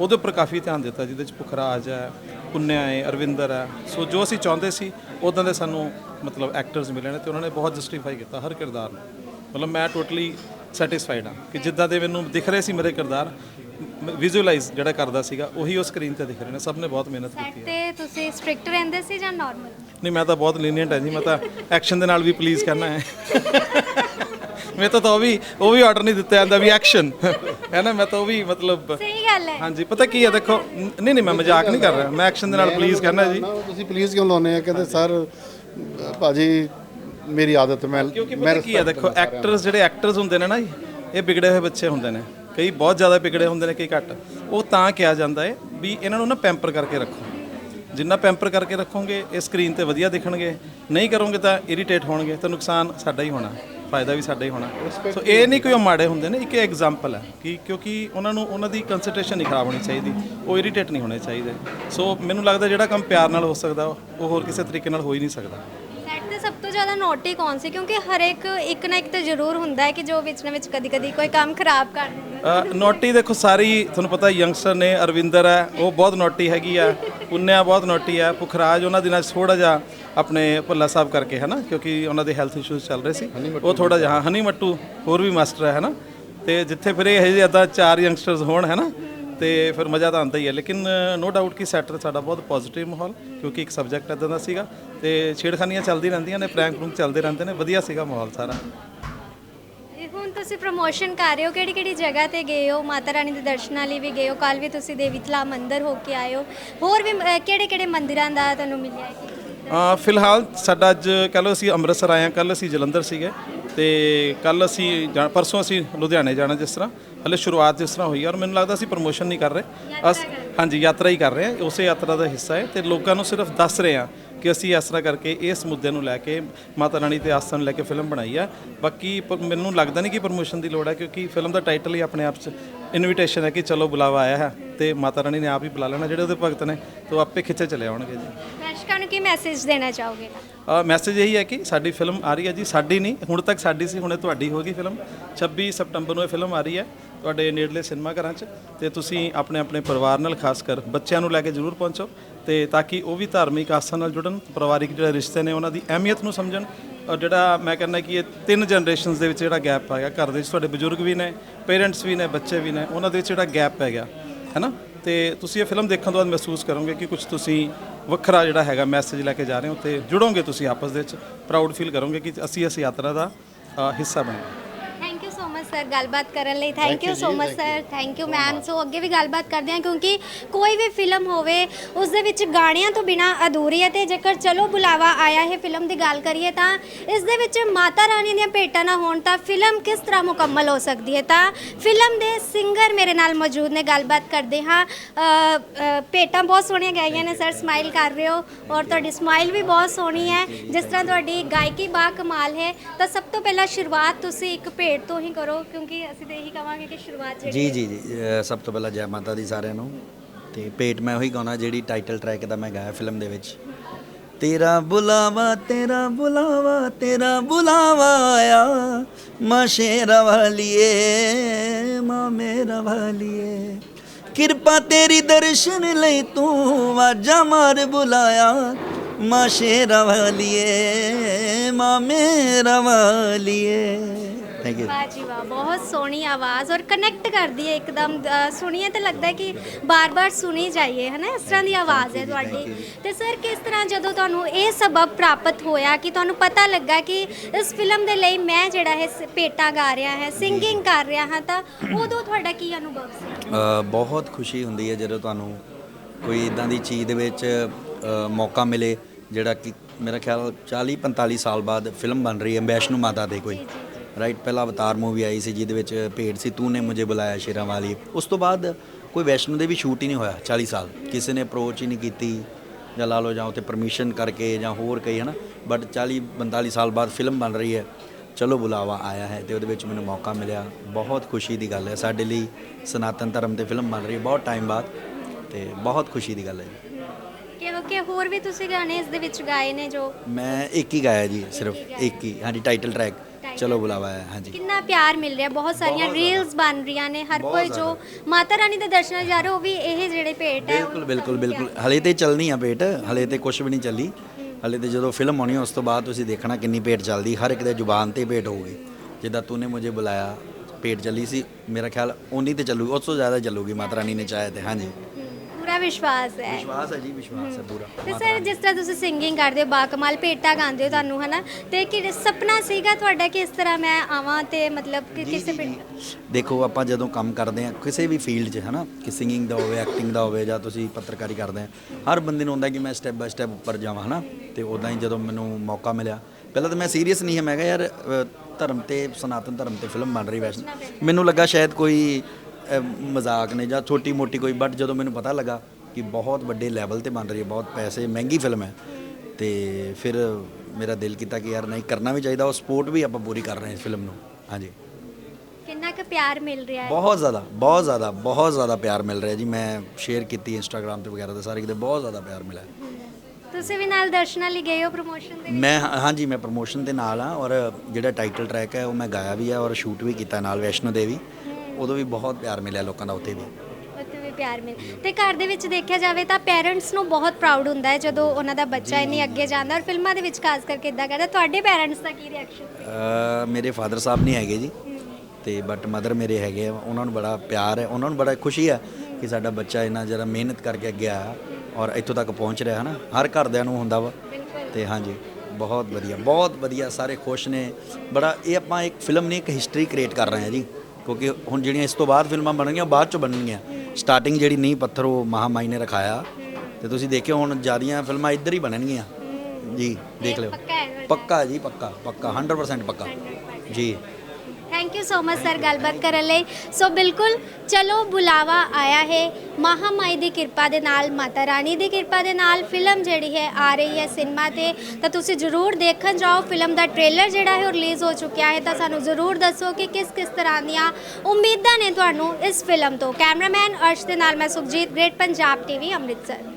ਉਹਦੇ ਉੱਪਰ ਕਾਫੀ ਧਿਆਨ ਦਿੱਤਾ ਜਿਹਦੇ ਚ ਪੁਖਰਾਜ ਹੈ ਪੁੰਨਿਆ ਹੈ ਅਰਵਿੰਦਰ ਹੈ। ਸੋ ਜੋ ਅਸੀਂ ਚਾਹੁੰਦੇ ਸੀ ਉਦਾਂ ਦੇ ਸਾਨੂੰ ਮਤਲਬ ਐਕਟਰਸ ਮਿਲੇ ਨੇ ਤੇ ਉਹਨਾਂ ਨੇ ਬਹੁਤ ਜਸਟੀਫਾਈ ਕੀਤਾ ਹਰ ਕਿਰਦਾਰ ਨੂੰ। ਮਤਲਬ ਮੈਂ ਟੋਟਲੀ ਸੈਟੀਸਫਾਈਡ ਹਾਂ ਕਿ ਜਿੱਦਾਂ ਦੇ ਮੈਨੂੰ ਦਿਖ ਰਹੇ ਸੀ ਮੇਰੇ ਕਿਰਦਾਰ ਵਿਜ਼ੂਅਲਾਈਜ਼ ਜਿਹੜਾ ਕਰਦਾ ਸੀਗਾ ਉਹੀ ਉਹ ਸਕਰੀਨ ਤੇ ਦਿਖ ਰਹੇ ਨੇ ਸਭ ਨੇ ਬਹੁਤ ਮਿਹਨਤ ਕੀਤੀ ਹੈ। ਤੇ ਤੁਸੀਂ ਸਟ੍ਰਿਕਟ ਰਹਿੰਦੇ ਸੀ ਜਾਂ ਨਾਰਮਲ ਨਹੀਂ ਮੈਂ ਤਾਂ ਬਹੁਤ ਲੀਨੀਅੰਟ ਹਾਂ ਜੀ ਮੈਂ ਤਾਂ ਐਕਸ਼ਨ ਦੇ ਨਾਲ ਵੀ ਪਲੀਜ਼ ਕਰਨਾ ਹੈ। *laughs* ਮੈਂ ਤਾਂ ਤਾਂ ਉਹ ਵੀ ਉਹ ਵੀ ਆਰਡਰ ਨਹੀਂ ਦਿੱਤਾ ਜਾਂਦਾ ਵੀ ਐਕਸ਼ਨ ਹੈ ਨਾ ਮੈਂ ਤਾਂ ਉਹ ਵੀ ਮਤਲਬ ਸਹੀ ਗੱਲ ਹੈ। ਹਾਂਜੀ ਪਤਾ ਕੀ ਹੈ ਦੇਖੋ ਨਹੀਂ ਨਹੀਂ ਮੈਂ ਮਜ਼ਾਕ ਨਹੀਂ ਕਰ ਰਿਹਾ ਮੈਂ ਐਕਸ਼ਨ ਦੇ ਨਾਲ ਪਲੀਜ਼ ਕਰਨਾ ਜੀ। ਤੁਸੀਂ ਪਲੀਜ਼ ਕਿਉਂ ਲਾਉਂਦੇ ਆ ਕਹਿੰਦੇ ਸਰ ਭਾਜੀ ਮੇਰੀ ਆਦਤ ਮੈਂ ਕਿਉਂਕਿ ਪਤਾ ਕੀ ਹੈ ਦੇਖੋ ਐਕਟਰਸ ਜਿਹੜੇ ਐਕਟਰਸ ਹੁੰਦੇ ਨੇ ਨਾ ਜੀ ਇਹ ਵਿਗੜੇ ਹੋਏ ਬੱਚੇ ਹੁੰਦੇ ਨੇ। ਕਈ ਬਹੁਤ ਜ਼ਿਆਦਾ ਵਿਗੜੇ ਹੁੰਦੇ ਨੇ ਕਈ ਘੱਟ। ਉਹ ਤਾਂ ਕਿਹਾ ਜਾਂਦਾ ਹੈ ਵੀ ਇਹਨਾਂ ਨੂੰ ਨਾ ਪੈਂਪਰ ਕਰਕੇ ਰੱਖੋ। ਜਿੰਨਾ ਪੈਂਪਰ ਕਰਕੇ ਰੱਖੋਗੇ ਇਹ ਸਕਰੀਨ ਤੇ ਵਧੀਆ ਦਿਖਣਗੇ। ਨਹੀਂ ਕਰੋਗੇ ਤਾਂ ਇਰੀਟੇਟ ਹੋਣਗੇ ਤਾਂ ਨੁਕਸਾਨ ਸਾਡਾ ਹੀ ਹੋਣਾ। ਫਾਇਦਾ ਵੀ ਸਾਡਾ ਹੀ ਹੋਣਾ ਸੋ ਇਹ ਨਹੀਂ ਕੋਈ ਉਹ ਮਾੜੇ ਹੁੰਦੇ ਨੇ ਇੱਕ ਐਗਜ਼ਾਮਪਲ ਹੈ ਕਿ ਕਿਉਂਕਿ ਉਹਨਾਂ ਨੂੰ ਉਹਨਾਂ ਦੀ ਕੰਸੈਂਟ੍ਰੇਸ਼ਨ ਨਹੀਂ ਖਰਾਬ ਹੋਣੀ ਚਾਹੀਦੀ ਉਹ ਇਰੀਟੇਟ ਨਹੀਂ ਹੋਣੇ ਚਾਹੀਦੇ। ਸੋ ਮੈਨੂੰ ਲੱਗਦਾ ਜਿਹੜਾ ਕੰਮ ਪਿਆਰ ਨਾਲ ਹੋ ਸਕਦਾ ਉਹ ਹੋਰ ਕਿਸੇ ਤਰੀਕੇ ਨਾਲ ਹੋ ਹੀ ਨਹੀਂ ਸਕਦਾ। ਸੈੱਟ ਤੇ ਸਭ ਤੋਂ ਜ਼ਿਆਦਾ ਨੋਟੀ ਕੌਣ ਸੀ? ਕਿਉਂਕਿ ਹਰ ਇੱਕ ਇੱਕ ਨਾ ਇੱਕ ਤਾਂ ਜ਼ਰੂਰ ਹੁੰਦਾ ਹੈ ਕਿ ਜੋ ਵਿੱਚ ਨਾ ਵਿੱਚ ਕਦੀ ਕਦੀ ਕੋਈ ਕੰਮ ਖਰਾਬ ਕਰ ਦਿੰਦਾ ਨੋਟੀ ਦੇਖੋ ਸਾਰੀ ਤੁਹਾਨੂੰ ਪਤਾ ਯੰਗਸਟਰ ਨੇ ਅਰਵਿੰਦਰ ਹੈ ਉਹ ਬਹੁਤ ਨੋਟੀ ਹੈਗੀ ਆ। ਪੁੰਨਿਆ ਬਹੁਤ ਨੋਟੀ ਹੈ ਪੁਖਰਾਜ ਉਹਨਾਂ ਦਿਨਾਂ 'ਚ ਥੋੜਾ ਜਿਹਾ ਆਪਣੇ ਭੱਲਾ ਸਾਹਿਬ ਕਰਕੇ ਹੈ ਨਾ ਕਿਉਂਕਿ ਉਹਨਾਂ ਦੇ ਹੈਲਥ ਇਸ਼ੂਜ਼ ਚੱਲ ਰਹੇ ਸੀ। ਉਹ ਥੋੜਾ ਜਿਹਾ ਹਾਂ, ਹਨੀ ਮੱਟੂ ਹੋਰ ਵੀ ਮਾਸਟਰ ਹੈ ਨਾ ਤੇ ਜਿੱਥੇ ਫਿਰ ਇਹ ਜਿਹੇ ਅੱਦਾ ਚਾਰ ਯੰਗਸਟਰਸ ਹੋਣ ਹੈ ਨਾ ਤੇ ਫਿਰ ਮਜ਼ਾ ਤਾਂ ਆਉਂਦਾ ਹੀ ਹੈ। ਲੇਕਿਨ ਨੋ ਡਾਊਟ ਕਿ ਸੈਟਰ ਸਾਡਾ ਬਹੁਤ ਪੋਜ਼ਿਟਿਵ ਮਾਹੌਲ ਕਿਉਂਕਿ ਇੱਕ ਸਬਜੈਕਟ ਇਦਾਂ ਦਾ ਸੀਗਾ ਤੇ ਛੇੜਖਾਨੀਆਂ ਚੱਲਦੀ ਰਹਿੰਦੀਆਂ ਨੇ ਪ੍ਰੈਂਕ ਪ੍ਰੂੰਕ ਚੱਲਦੇ ਰਹਿੰਦੇ ਨੇ ਵਧੀਆ ਸੀਗਾ ਮਾਹੌਲ ਸਾਰਾ। ਹੁਣ ਤੁਸੀਂ ਪ੍ਰਮੋਸ਼ਨ ਕਰ ਰਹੇ ਹੋ ਕਿਹੜੀ ਕਿਹੜੀ ਜਗ੍ਹਾ ਤੇ ਗਏ ਹੋ? ਮਾਤਾ ਰਾਣੀ ਦੇ ਦਰਸ਼ਨਾਂ ਲਈ ਵੀ ਗਏ ਹੋ ਕੱਲ ਵੀ ਤੁਸੀਂ ਦੇਵੀ ਤਲਾ ਮੰਦਿਰ ਹੋ ਕੇ ਆਏ ਹੋ। ਹੋਰ ਵੀ ਕਿਹੜੇ ਕਿਹੜੇ ਮੰਦਿਰਾਂ ਦਾ ਤੁਹਾਨੂੰ ਮਿਲਿਆ ਹੈ? ਫਿਲਹਾਲ ਸਾਡਾ ਅੱਜ ਕੱਲ ਅਸੀਂ ਅੰਮ੍ਰਿਤਸਰ ਆਏ ਹਾਂ ਕੱਲ ਅਸੀਂ ਜਲੰਧਰ ਸੀਗੇ ਤੇ ਕੱਲ ਅਸੀਂ ਜਾ- ਪਰਸੋਂ ਅਸੀਂ ਲੁਧਿਆਣੇ ਜਾਣਾ ਜਿਸ ਤਰ੍ਹਾਂ ਹਲੇ ਸ਼ੁਰੂਆਤ ਜਿਸ ਤਰ੍ਹਾਂ ਹੋਈ ਹੈ ਔਰ ਮੈਨੂੰ ਲੱਗਦਾ ਅਸੀਂ ਪ੍ਰਮੋਸ਼ਨ ਨਹੀਂ ਕਰ ਰਹੇ। ਅਸ ਹਾਂਜੀ ਯਾਤਰਾ ਹੀ ਕਰ ਰਹੇ ਹਾਂ ਉਸੇ ਯਾਤਰਾ ਦਾ ਹਿੱਸਾ ਹੈ ਤੇ ਲੋਕਾਂ ਨੂੰ ਸਿਰਫ ਦੱਸ ਰਹੇ ਹਾਂ ਕਿ ਅਸੀਂ ਇਸ ਤਰ੍ਹਾਂ ਕਰਕੇ ਇਸ ਮੁੱਦੇ ਨੂੰ ਲੈ ਕੇ ਮਾਤਾ ਰਾਣੀ ਤੇ ਆਸਥਾ ਨੂੰ ਲੈ ਕੇ ਫਿਲਮ ਬਣਾਈ ਆ। ਬਾਕੀ ਪ- ਮੈਨੂੰ ਲੱਗਦਾ ਨਹੀਂ ਕਿ ਪ੍ਰਮੋਸ਼ਨ ਦੀ ਲੋੜ ਹੈ ਕਿਉਂਕਿ ਫਿਲਮ ਦਾ ਟਾਈਟਲ ਹੀ ਆਪਣੇ ਆਪ 'ਚ ਇਨਵੀਟੇਸ਼ਨ ਹੈ ਕਿ ਚਲੋ ਬੁਲਾਵਾ ਆਇਆ ਹੈ ਤੇ ਮਾਤਾ ਰਾਣੀ ਨੇ ਆਪ ਹੀ ਬੁਲਾ ਲੈਣਾ ਜਿਹੜੇ ਉਹਦੇ ਭਗਤ ਨੇ ਤੇ ਉਹ ਆਪੇ ਖਿੱਚੇ ਚਲੇ ਆਉਣਗੇ ਜੀ। ਦਰਸ਼ਕਾਂ ਨੂੰ ਕੀ ਮੈਸੇਜ ਦੇਣਾ ਚਾਹੋਗੇ? ਮੈਸੇਜ ਇਹੀ ਹੈ ਕਿ ਸਾਡੀ ਫਿਲਮ ਆ ਰਹੀ ਹੈ ਜੀ ਸਾਡੀ ਨਹੀਂ ਹੁਣ ਤੱਕ ਸਾਡੀ ਸੀ ਹੁਣੇ ਤੁਹਾਡੀ ਹੋਗੀ ਫਿਲਮ। 26 ਸਤੰਬਰ ਨੂੰ ਇਹ ਫਿਲਮ ਆ ਰਹੀ ਹੈ ਤੁਹਾਡੇ ਨੇੜਲੇ ਸਿਨੇਮਾ ਘਰਾਂ 'ਚ ਤੇ ਤੁਸੀਂ ਆਪਣੇ ਆਪਣੇ ਪਰਿਵਾਰ ਨਾਲ ਖਾਸ ਕਰ ਬੱਚਿਆਂ ਨੂੰ ਲੈ ਕੇ ਜ਼ਰੂਰ ਪਹੁੰਚੋ। ਤੇ ਤਾਂ ਕਿ ਉਹ ਵੀ ਧਾਰਮਿਕ ਆਸਥਾ ਨਾਲ ਜੁੜਨ, ਪਰਿਵਾਰਿਕ ਜਿਹੜੇ ਰਿਸ਼ਤੇ ਨੇ, ਉਹਨਾਂ ਦੀ ਅਹਿਮੀਅਤ ਨੂੰ ਸਮਝਣ ਔਰ ਜਿਹੜਾ ਮੈਂ ਕਹਿੰਦਾ ਕਿ ਇਹ ਤਿੰਨ ਜਨਰੇਸ਼ਨਸ ਦੇ ਵਿੱਚ ਜਿਹੜਾ ਗੈਪ ਪੈ ਗਿਆ। ਘਰ ਦੇ ਵਿੱਚ ਤੁਹਾਡੇ ਬਜ਼ੁਰਗ ਵੀ ਨੇ ਪੇਰੈਂਟਸ ਵੀ ਨੇ, ਬੱਚੇ ਵੀ ਨੇ, ਉਹਨਾਂ ਦੇ ਵਿੱਚ ਜਿਹੜਾ ਗੈਪ ਪੈ ਗਿਆ, ਹੈਨਾ? ਤੇ ਤੁਸੀਂ ਇਹ ਫਿਲਮ ਦੇਖਣ ਤੋਂ ਬਾਅਦ ਮਹਿਸੂਸ ਕਰੋਗੇ ਕਿ ਕੁਝ ਤੁਸੀਂ ਵੱਖਰਾ ਜਿਹੜਾ ਹੈਗਾ ਮੈਸੇਜ ਲੈ ਕੇ ਜਾ ਰਹੇ ਹੋ ਤੇ ਜੁੜੋਗੇ ਤੁਸੀਂ ਆਪਸ ਦੇ ਵਿੱਚ ਪ੍ਰਾਊਡ ਫੀਲ ਕਰੋਗੇ ਕਿ ਅਸੀਂ ਇਸ ਯਾਤਰਾ ਦਾ ਹਿੱਸਾ ਬਣੇ। ਸਰ ਗੱਲਬਾਤ ਕਰਨ ਲਈ। Thank you so much sir thank you ma'am so ਅੱਗੇ ਵੀ ਗੱਲਬਾਤ ਕਰਦੇ ਹਾਂ ਕਿਉਂਕਿ ਕੋਈ ਵੀ ਫਿਲਮ ਹੋਵੇ ਉਸ ਦੇ ਵਿੱਚ ਗਾਣਿਆਂ ਤੋਂ ਬਿਨਾ ਅਧੂਰੀ ਹੈ ਤੇ ਜੇਕਰ ਚਲੋ ਬੁਲਾਵਾ ਆਇਆ ਹੈ ਫਿਲਮ ਦੀ ਗੱਲ ਕਰੀਏ ਤਾਂ ਇਸ ਦੇ ਵਿੱਚ ਮਾਤਾ ਰਾਣੀ ਦੀਆਂ ਭੇਟਾਂ ਨਾ ਹੋਣ ਤਾਂ ਫਿਲਮ ਕਿਸ ਤਰ੍ਹਾਂ ਮੁਕੰਮਲ ਹੋ ਸਕਦੀ ਹੈ? ਤਾਂ ਫਿਲਮ ਦੇ ਸਿੰਗਰ ਮੇਰੇ ਨਾਲ ਮੌਜੂਦ ਨੇ ਗੱਲਬਾਤ ਕਰਦੇ ਹਾਂ। ਭੇਟਾਂ ਬਹੁਤ ਸੋਹਣੀਆਂ ਗਾਈਆਂ ਨੇ ਸਰ ਸਮਾਈਲ ਕਰ ਰਹੇ ਹੋ ਔਰ ਤੁਹਾਡੀ ਸਮਾਈਲ ਵੀ ਬਹੁਤ ਸੋਹਣੀ ਹੈ। ਜਿਸ ਤਰ੍ਹਾਂ ਤੁਹਾਡੀ ਗਾਇਕੀ ਬਾ ਕਮਾਲ ਹੈ। ਤਾਂ ਸਭ ਤੋਂ ਪਹਿਲਾਂ ਸ਼ੁਰੂਆਤ ਤੁਸੀਂ ਇੱਕ ਭੇਟ ਤੋਂ ਹੀ ਕਰੋ। ਦਿਓ ਕਿਉਂਕਿ ਅਸੀਂ ਤਾਂ ਇਹੀ ਕਵਾਂਗੇ ਕਿ ਸ਼ੁਰੂਆਤ ਜਿਹੜੀ ਜੀ ਜੀ ਜੀ ਅ, ਸਭ ਤੋਂ ਪਹਿਲਾਂ ਜੈ ਮਾਤਾ ਦੀ ਸਾਰਿਆਂ ਨੂੰ ਤੇ ਭੇਟ ਮੈਂ ਉਹੀ ਗਾਉਣਾ ਜਿਹੜੀ ਟਾਈਟਲ ਟਰੈਕ ਦਾ ਮੈਂ ਗਾਇਆ ਫਿਲਮ ਦੇ ਵਿੱਚ। ਤੇਰਾ ਬੁਲਾਵਾ ਤੇਰਾ ਬੁਲਾਵਾ ਤੇਰਾ ਬੁਲਾਵਾ ਆਇਆ ਮਾਂ ਸ਼ੇਰਾ ਵਾਲੀਏ ਮਾਂ ਮੇਰਾ ਵਾਲੀਏ। ਕਿਰਪਾ ਤੇਰੀ ਦਰਸ਼ਨ ਲਈ ਤੂੰ ਵਾਜਾ ਮਾਰ ਬੁਲਾਇਆ ਮਾਂ ਸ਼ੇਰਾ ਵਾਲੀਏ ਮਾਂ ਮੇਰਾ ਵਾਲੀਏ। ਥੈਂਕ ਯੂ ਵਾਹ ਜੀ ਵਾਹ ਬਹੁਤ ਸੋਹਣੀ ਆਵਾਜ਼ ਔਰ ਕਨੈਕਟ ਕਰਦੀ ਹੈ ਇੱਕਦਮ। ਅ, ਸੁਣੀਏ ਤਾਂ ਲੱਗਦਾ ਹੈ ਕਿ ਬਾਰ-ਬਾਰ ਸੁਣੀ ਜਾਈਏ ਹੈ ਨਾ? ਇਸ ਤਰ੍ਹਾਂ ਦੀ ਆਵਾਜ਼ ਹੈ ਤੁਹਾਡੀ। ਤੇ ਸਰ ਕਿਸ ਤਰ੍ਹਾਂ ਜਦੋਂ ਤੁਹਾਨੂੰ ਇਹ ਸਬਬ ਪ੍ਰਾਪਤ ਹੋਇਆ ਕਿ ਤੁਹਾਨੂੰ ਪਤਾ ਲੱਗਾ ਕਿ ਇਸ ਫਿਲਮ ਦੇ ਲਈ ਮੈਂ ਜਿਹੜਾ ਹੈ ਸ- ਭੇਟਾਂ ਗਾ ਰਿਹਾ ਹੈ ਸਿੰਗਿੰਗ ਕਰ ਰਿਹਾ ਹਾਂ ਤਾਂ ਉਦੋਂ ਤੁਹਾਡਾ ਕੀ ਅਨੁਭਵ ਸੀ? ਅ, ਬਹੁਤ ਖੁਸ਼ੀ ਹੁੰਦੀ ਹੈ ਜਦੋਂ ਤੁਹਾਨੂੰ ਕੋਈ ਇਦਾਂ ਦੀ ਚੀਜ਼ ਦੇ ਵਿੱਚ ਅ, ਮੌਕਾ ਮਿਲੇ ਜਿਹੜਾ ਕਿ ਮੇਰਾ ਖਿਆਲ 40 45 ਸਾਲ ਬਾਅਦ ਫਿਲਮ ਬਣ ਰਹੀ ਹੈ ਵੈਸ਼ਨੂ ਮਾਤਾ ਦੇ ਕੋਈ। ਰਾਈਟ ਪਹਿਲਾ ਅਵਤਾਰ ਮੂਵੀ ਆਈ ਸੀ ਜਿਹਦੇ ਵਿੱਚ ਭੇਟ ਸੀ ਤੂੰ ਨੇ ਮੁਝੇ ਬੁਲਾਇਆ ਸ਼ੇਰਾਂ ਵਾਲੀ। ਉਸ ਤੋਂ ਬਾਅਦ ਕੋਈ ਵੈਸ਼ਨੂ ਦੇ ਵੀ ਸ਼ੂਟ ਹੀ ਨਹੀਂ ਹੋਇਆ 40 ਸਾਲ। ਕਿਸੇ ਨੇ ਅਪਰੋਚ ਹੀ ਨਹੀਂ ਕੀਤੀ ਜਾਂ ਲਾ ਲਓ ਜਾਂ ਉੱਥੇ ਪਰਮਿਸ਼ਨ ਕਰਕੇ ਜਾਂ ਹੋਰ ਕਈ ਹਨਾ? ਬਟ 40 45 ਸਾਲ ਬਾਅਦ ਫਿਲਮ ਬਣ ਰਹੀ ਹੈ। ਚਲੋ ਬੁਲਾਵਾ ਆਇਆ ਹੈ ਤੇ ਉਹਦੇ ਵਿੱਚ ਮੈਨੂੰ ਮੌਕਾ ਮਿਲਿਆ। ਬਹੁਤ ਖੁਸ਼ੀ ਦੀ ਗੱਲ ਹੈ। ਸਾਡੇ ਲਈ ਸਨਾਤਨ ਧਰਮ ਤੇ ਫਿਲਮ ਬਣ ਰਹੀ ਹੈ ਬਹੁਤ ਟਾਈਮ ਬਾਅਦ ਤੇ ਬਹੁਤ ਖੁਸ਼ੀ ਦੀ ਗੱਲ ਹੈ ਜੀ। ਕਿਉਂਕਿ ਹੋਰ ਵੀ ਤੁਸੀਂ ਗਾਣੇ ਇਸ ਦੇ ਵਿੱਚ ਗਾਏ ਨੇ ਜੋ ਮੈਂ ਇੱਕ ਹੀ ਗਾਇਆ ਜੀ ਸਿਰਫ ਇੱਕ ਹੀ ਹਾਂਜੀ ਟਾਈਟਲ ਟਰੈਕ ਚਲੋ ਬੁਲਾਵਾ ਹੈ ਹਾਂਜੀ। ਕਿੰਨਾ ਪਿਆਰ ਮਿਲ ਰਿਹਾ ਬਹੁਤ ਸਾਰੀਆਂ ਰੀਲਸ ਬਣ ਰਹੀਆਂ ਨੇ ਹਰ ਕੋਈ ਜੋ ਮਾਤਾ ਰਾਣੀ ਦੇ ਦਰਸ਼ਨਾਂ ਜਾ ਰਿਹਾ ਉਹ ਵੀ ਇਹ ਜਿਹੜੇ ਭੇਟ ਹੈ ਬਿਲਕੁਲ ਬਿਲਕੁਲ ਬਿਲਕੁਲ। ਹਲੇ ਤੇ ਚੱਲਣੀ ਆ ਪੇਟ ਹਲੇ ਤੇ ਕੁਝ ਵੀ ਨਹੀਂ ਚੱਲੀ। ਹਲੇ ਤੇ ਜਦੋਂ ਫਿਲਮ ਆਉਣੀ ਉਸ ਤੋਂ ਬਾਅਦ ਤੁਸੀਂ ਦੇਖਣਾ ਕਿੰਨੀ ਪੇਟ ਚੱਲਦੀ। ਹਰ ਇੱਕ ਦੇ ਜ਼ੁਬਾਨ ਤੇ ਪੇਟ ਹੋਊਗੀ। ਜਿੱਦਾਂ ਤੂਨੇ ਮੁਝੇ ਬੁਲਾਇਆ ਪੇਟ ਚੱਲੀ ਸੀ ਮੇਰਾ ਖਿਆਲ ਉਨੀ ਤੇ ਚੱਲੂਗੀ ਉਸ ਤੋਂ ਜ਼ਿਆਦਾ ਚੱਲੂਗੀ ਮਾਤਾ ਰਾਣੀ ਨੇ ਚਾਹਿਆ ਤੇ ਹਾਂਜੀ। ਪੂਰਾ ਵਿਸ਼ਵਾਸ ਹੈ। ਵਿਸ਼ਵਾਸ ਹੈ ਜੀ ਵਿਸ਼ਵਾਸ ਹੈ ਪੂਰਾ। ਤੇ ਸਰ ਜਿਸ ਤਰ੍ਹਾਂ ਤੁਸੀਂ ਸਿੰਗਿੰਗ ਕਰਦੇ ਹੋ ਬਾਕਮਾਲ ਭੇਟਾ ਗਾਉਂਦੇ ਹੋ ਤੁਹਾਨੂੰ ਹਨਾ? ਤੇ ਕਿ ਸੁਪਨਾ ਸੀਗਾ ਤੁਹਾਡਾ ਕਿ ਇਸ ਤਰ੍ਹਾਂ ਮੈਂ ਆਵਾਂ ਤੇ ਮਤਲਬ ਕਿ ਕਿਸੇ ਪਿੰਡ ਦੇਖੋ ਆਪਾਂ ਜਦੋਂ ਕੰਮ ਕਰਦੇ ਆ ਕਿਸੇ ਵੀ ਫੀਲਡ 'ਚ ਹਨਾ ਕਿ ਸਿੰਗਿੰਗ ਦਾ ਹੋਵੇ ਐਕਟਿੰਗ ਦਾ ਹੋਵੇ ਜਾਂ ਤੁਸੀਂ ਪੱਤਰਕਾਰੀ ਕਰਦੇ ਆ ਹਰ ਬੰਦੇ ਨੂੰ ਹੁੰਦਾ ਕਿ ਮੈਂ ਸਟੈਪ ਬਾਈ ਸਟੈਪ ਉੱਪਰ ਜਾਵਾਂ ਹਨਾ? ਤੇ ਉਦਾਂ ਹੀ ਜਦੋਂ ਮੈਨੂੰ ਮੌਕਾ ਮਿਲਿਆ ਪਹਿਲਾਂ ਤਾਂ ਮੈਂ ਸੀਰੀਅਸ ਨਹੀਂ ਹੈ ਮੈਂ ਕਿਹਾ ਯਾਰ ਅ, ਧਰਮ ਤੇ ਸਨਾਤਨ ਧਰਮ ਤੇ ਫਿਲਮ ਬਣ ਰਹੀ ਵੈਸੇ। ਮੈਨੂੰ ਲੱਗਾ ਸ਼ਾਇਦ ਕੋਈ ਮਜ਼ਾਕ ਨੇ ਜਾਂ ਛੋਟੀ ਮੋਟੀ ਕੋਈ ਬਟ ਜਦੋਂ ਮੈਨੂੰ ਪਤਾ ਲੱਗਾ ਕਿ ਬਹੁਤ ਵੱਡੇ ਲੈਵਲ ਤੇ ਬਣ ਰਹੀ ਹੈ ਬਹੁਤ ਪੈਸੇ ਮਹਿੰਗੀ ਫਿਲਮ ਹੈ ਤੇ ਫਿਰ ਮੇਰਾ ਦਿਲ ਕੀਤਾ ਕਿ ਯਾਰ ਨਹੀਂ ਕਰਨਾ ਵੀ ਚਾਹੀਦਾ ਉਹ ਸਪੋਰਟ ਵੀ ਆਪਾਂ ਪੂਰੀ ਕਰ ਰਹੇ ਹਾਂ ਇਸ ਫਿਲਮ ਨੂੰ। ਹਾਂਜੀ। ਕਿੰਨਾ ਕੁ ਪਿਆਰ ਮਿਲ ਰਿਹਾ ਹੈ? ਬਹੁਤ ਜ਼ਿਆਦਾ ਬਹੁਤ ਜ਼ਿਆਦਾ ਬਹੁਤ ਜ਼ਿਆਦਾ ਪਿਆਰ ਮਿਲ ਰਿਹਾ ਜੀ। ਮੈਂ ਸ਼ੇਅਰ ਕੀਤੀ ਇੰਸਟਾਗ੍ਰam ਤੇ ਵਗੈਰਾ ਤੇ ਸਾਰੇ ਕਿਤੇ ਬਹੁਤ ਜ਼ਿਆਦਾ ਪਿਆਰ ਮਿਲਿਆ। ਤੁਸੀਂ ਵੀ ਨਾਲ ਦਰਸ਼ਨਾਂ ਲਈ ਗਏ ਹੋ ਪ੍ਰੋਮੋਸ਼ਨ ਦੇ ਮੈਂ ਹਾਂਜੀ ਮੈਂ ਪ੍ਰਮੋਸ਼ਨ ਦੇ ਨਾਲ ਆ ਔਰ ਜਿਹੜਾ ਟਾਈਟਲ ਟਰੈਕ ਹੈ ਉਹ ਮੈਂ ਗਾਇਆ ਵੀ ਹੈ ਔਰ ਸ਼ੂਟ ਵੀ ਕੀਤਾ ਨਾਲ ਵੈਸ਼ਨੋ ਦੇਵੀ। ਉਦੋਂ ਵੀ ਬਹੁਤ ਪਿਆਰ ਮਿਲਿਆ ਲੋਕਾਂ ਦਾ ਉੱਥੇ ਵੀ। ਉੱਥੇ ਵੀ ਪਿਆਰ ਮਿਲ ਤੇ ਘਰ ਦੇ ਵਿੱਚ ਦੇਖਿਆ ਜਾਵੇ ਤਾਂ ਪੇਰੈਂਟਸ ਨੂੰ ਬਹੁਤ ਪ੍ਰਾਊਡ ਹੁੰਦਾ ਹੈ ਜਦੋਂ ਉਹਨਾਂ ਦਾ ਬੱਚਾ ਇੰਨੀ ਅੱਗੇ ਜਾਂਦਾ ਔਰ ਫਿਲਮਾਂ ਦੇ ਵਿੱਚ ਖਾਸ ਕਰਕੇ ਇਦਾਂ ਕਰਦਾ। ਤੁਹਾਡੇ ਪੇਰੈਂਟਸ ਦਾ ਕੀ ਰਿਐਕਸ਼ਨ ਅ, ਮੇਰੇ ਫਾਦਰ ਸਾਹਿਬ ਨਹੀਂ ਹੈਗੇ ਜੀ। ਤੇ ਬਟ ਮਦਰ ਮੇਰੇ ਹੈਗੇ ਆ। ਉਹਨਾਂ ਨੂੰ ਬੜਾ ਪਿਆਰ ਹੈ। ਉਹਨਾਂ ਨੂੰ ਬੜਾ ਖੁਸ਼ੀ ਹੈ ਕਿ ਸਾਡਾ ਬੱਚਾ ਇੰਨਾ ਜਰਾ ਮਿਹਨਤ ਕਰਕੇ ਅੱਗੇ ਆਇਆ ਔਰ ਇੱਥੋਂ ਤੱਕ ਪਹੁੰਚ ਰਿਹਾ ਹੈ ਨਾ ਹਰ ਘਰਦਿਆਂ ਨੂੰ ਹੁੰਦਾ ਵਾ। ਤੇ ਹਾਂਜੀ ਬਹੁਤ ਵਧੀਆ ਬਹੁਤ ਵਧੀਆ। ਸਾਰੇ ਖੁਸ਼ ਨੇ। ਬੜਾ ਇਹ ਆਪਾਂ ਇੱਕ ਫਿਲਮ ਨਹੀਂ ਇੱਕ ਹਿਸਟਰੀ ਕ੍ਰੀਏਟ ਕਰ ਰਹੇ ਹਾਂ ਜੀ। ਕਿਉਂਕਿ ਹੁਣ ਜਿਹੜੀਆਂ ਇਸ ਤੋਂ ਬਾਅਦ ਫਿਲਮਾਂ ਬਣਨਗੀਆਂ ਉਹ ਬਾਅਦ ਚ ਬਣਨਗੀਆਂ। ਸਟਾਰਟਿੰਗ ਜਿਹੜੀ ਨੀਂਹ ਪੱਥਰ ਉਹ ਮਹਾਮਾਈ ਨੇ ਰਖਾਇਆ। ਤੇ ਤੁਸੀਂ ਦੇਖਿਓ ਹੁਣ ਜਿਆਦੀਆਂ ਫਿਲਮਾਂ ਇੱਧਰ ਹੀ ਬਣਨਗੀਆਂ। ਜੀ ਦੇਖ ਲਿਓ। ਪੱਕਾ ਹੈ? ਪੱਕਾ ਜੀ ਪੱਕਾ ਪੱਕਾ 100% ਪੱਕਾ। ਜੀ। Thank you so much sir ਗੱਲਬਾਤ ਕਰਨ ਲਈ ਸੋ ਬਿਲਕੁਲ ਚਲੋ ਬੁਲਾਵਾ ਆਇਆ ਹੈ ਮਹਾਮਾਈ ਦੀ ਕਿਰਪਾ ਦੇ ਨਾਲ ਮਾਤਾ ਰਾਣੀ ਦੀ ਕਿਰਪਾ ਦੇ ਨਾਲ ਫਿਲਮ ਜਿਹੜੀ ਹੈ ਆ ਰਹੀ ਹੈ ਸਿਨੇਮਾ ਤੇ ਤਾਂ ਤੁਸੀਂ ਜ਼ਰੂਰ ਦੇਖਣ ਜਾਓ ਫਿਲਮ ਦਾ ਟ੍ਰੇਲਰ ਜਿਹੜਾ ਹੈ ਉਹ ਰਿਲੀਜ਼ ਹੋ ਚੁੱਕਿਆ ਹੈ ਤਾਂ ਸਾਨੂੰ ਜ਼ਰੂਰ ਦੱਸੋ ਕਿ ਕਿਸ ਕਿਸ ਤਰ੍ਹਾਂ ਦੀਆਂ ਉਮੀਦਾਂ ਨੇ ਤੁਹਾਨੂੰ ਇਸ ਫਿਲਮ ਤੋਂ ਕੈਮਰਾਮੈਨ ਅਰਸ਼ ਦੇ ਨਾਲ ਮੈਂ ਸੁਖਜੀਤ ਗ੍ਰੇਟ ਪੰਜਾਬ ਟੀਵੀ ਅੰਮ੍ਰਿਤਸਰ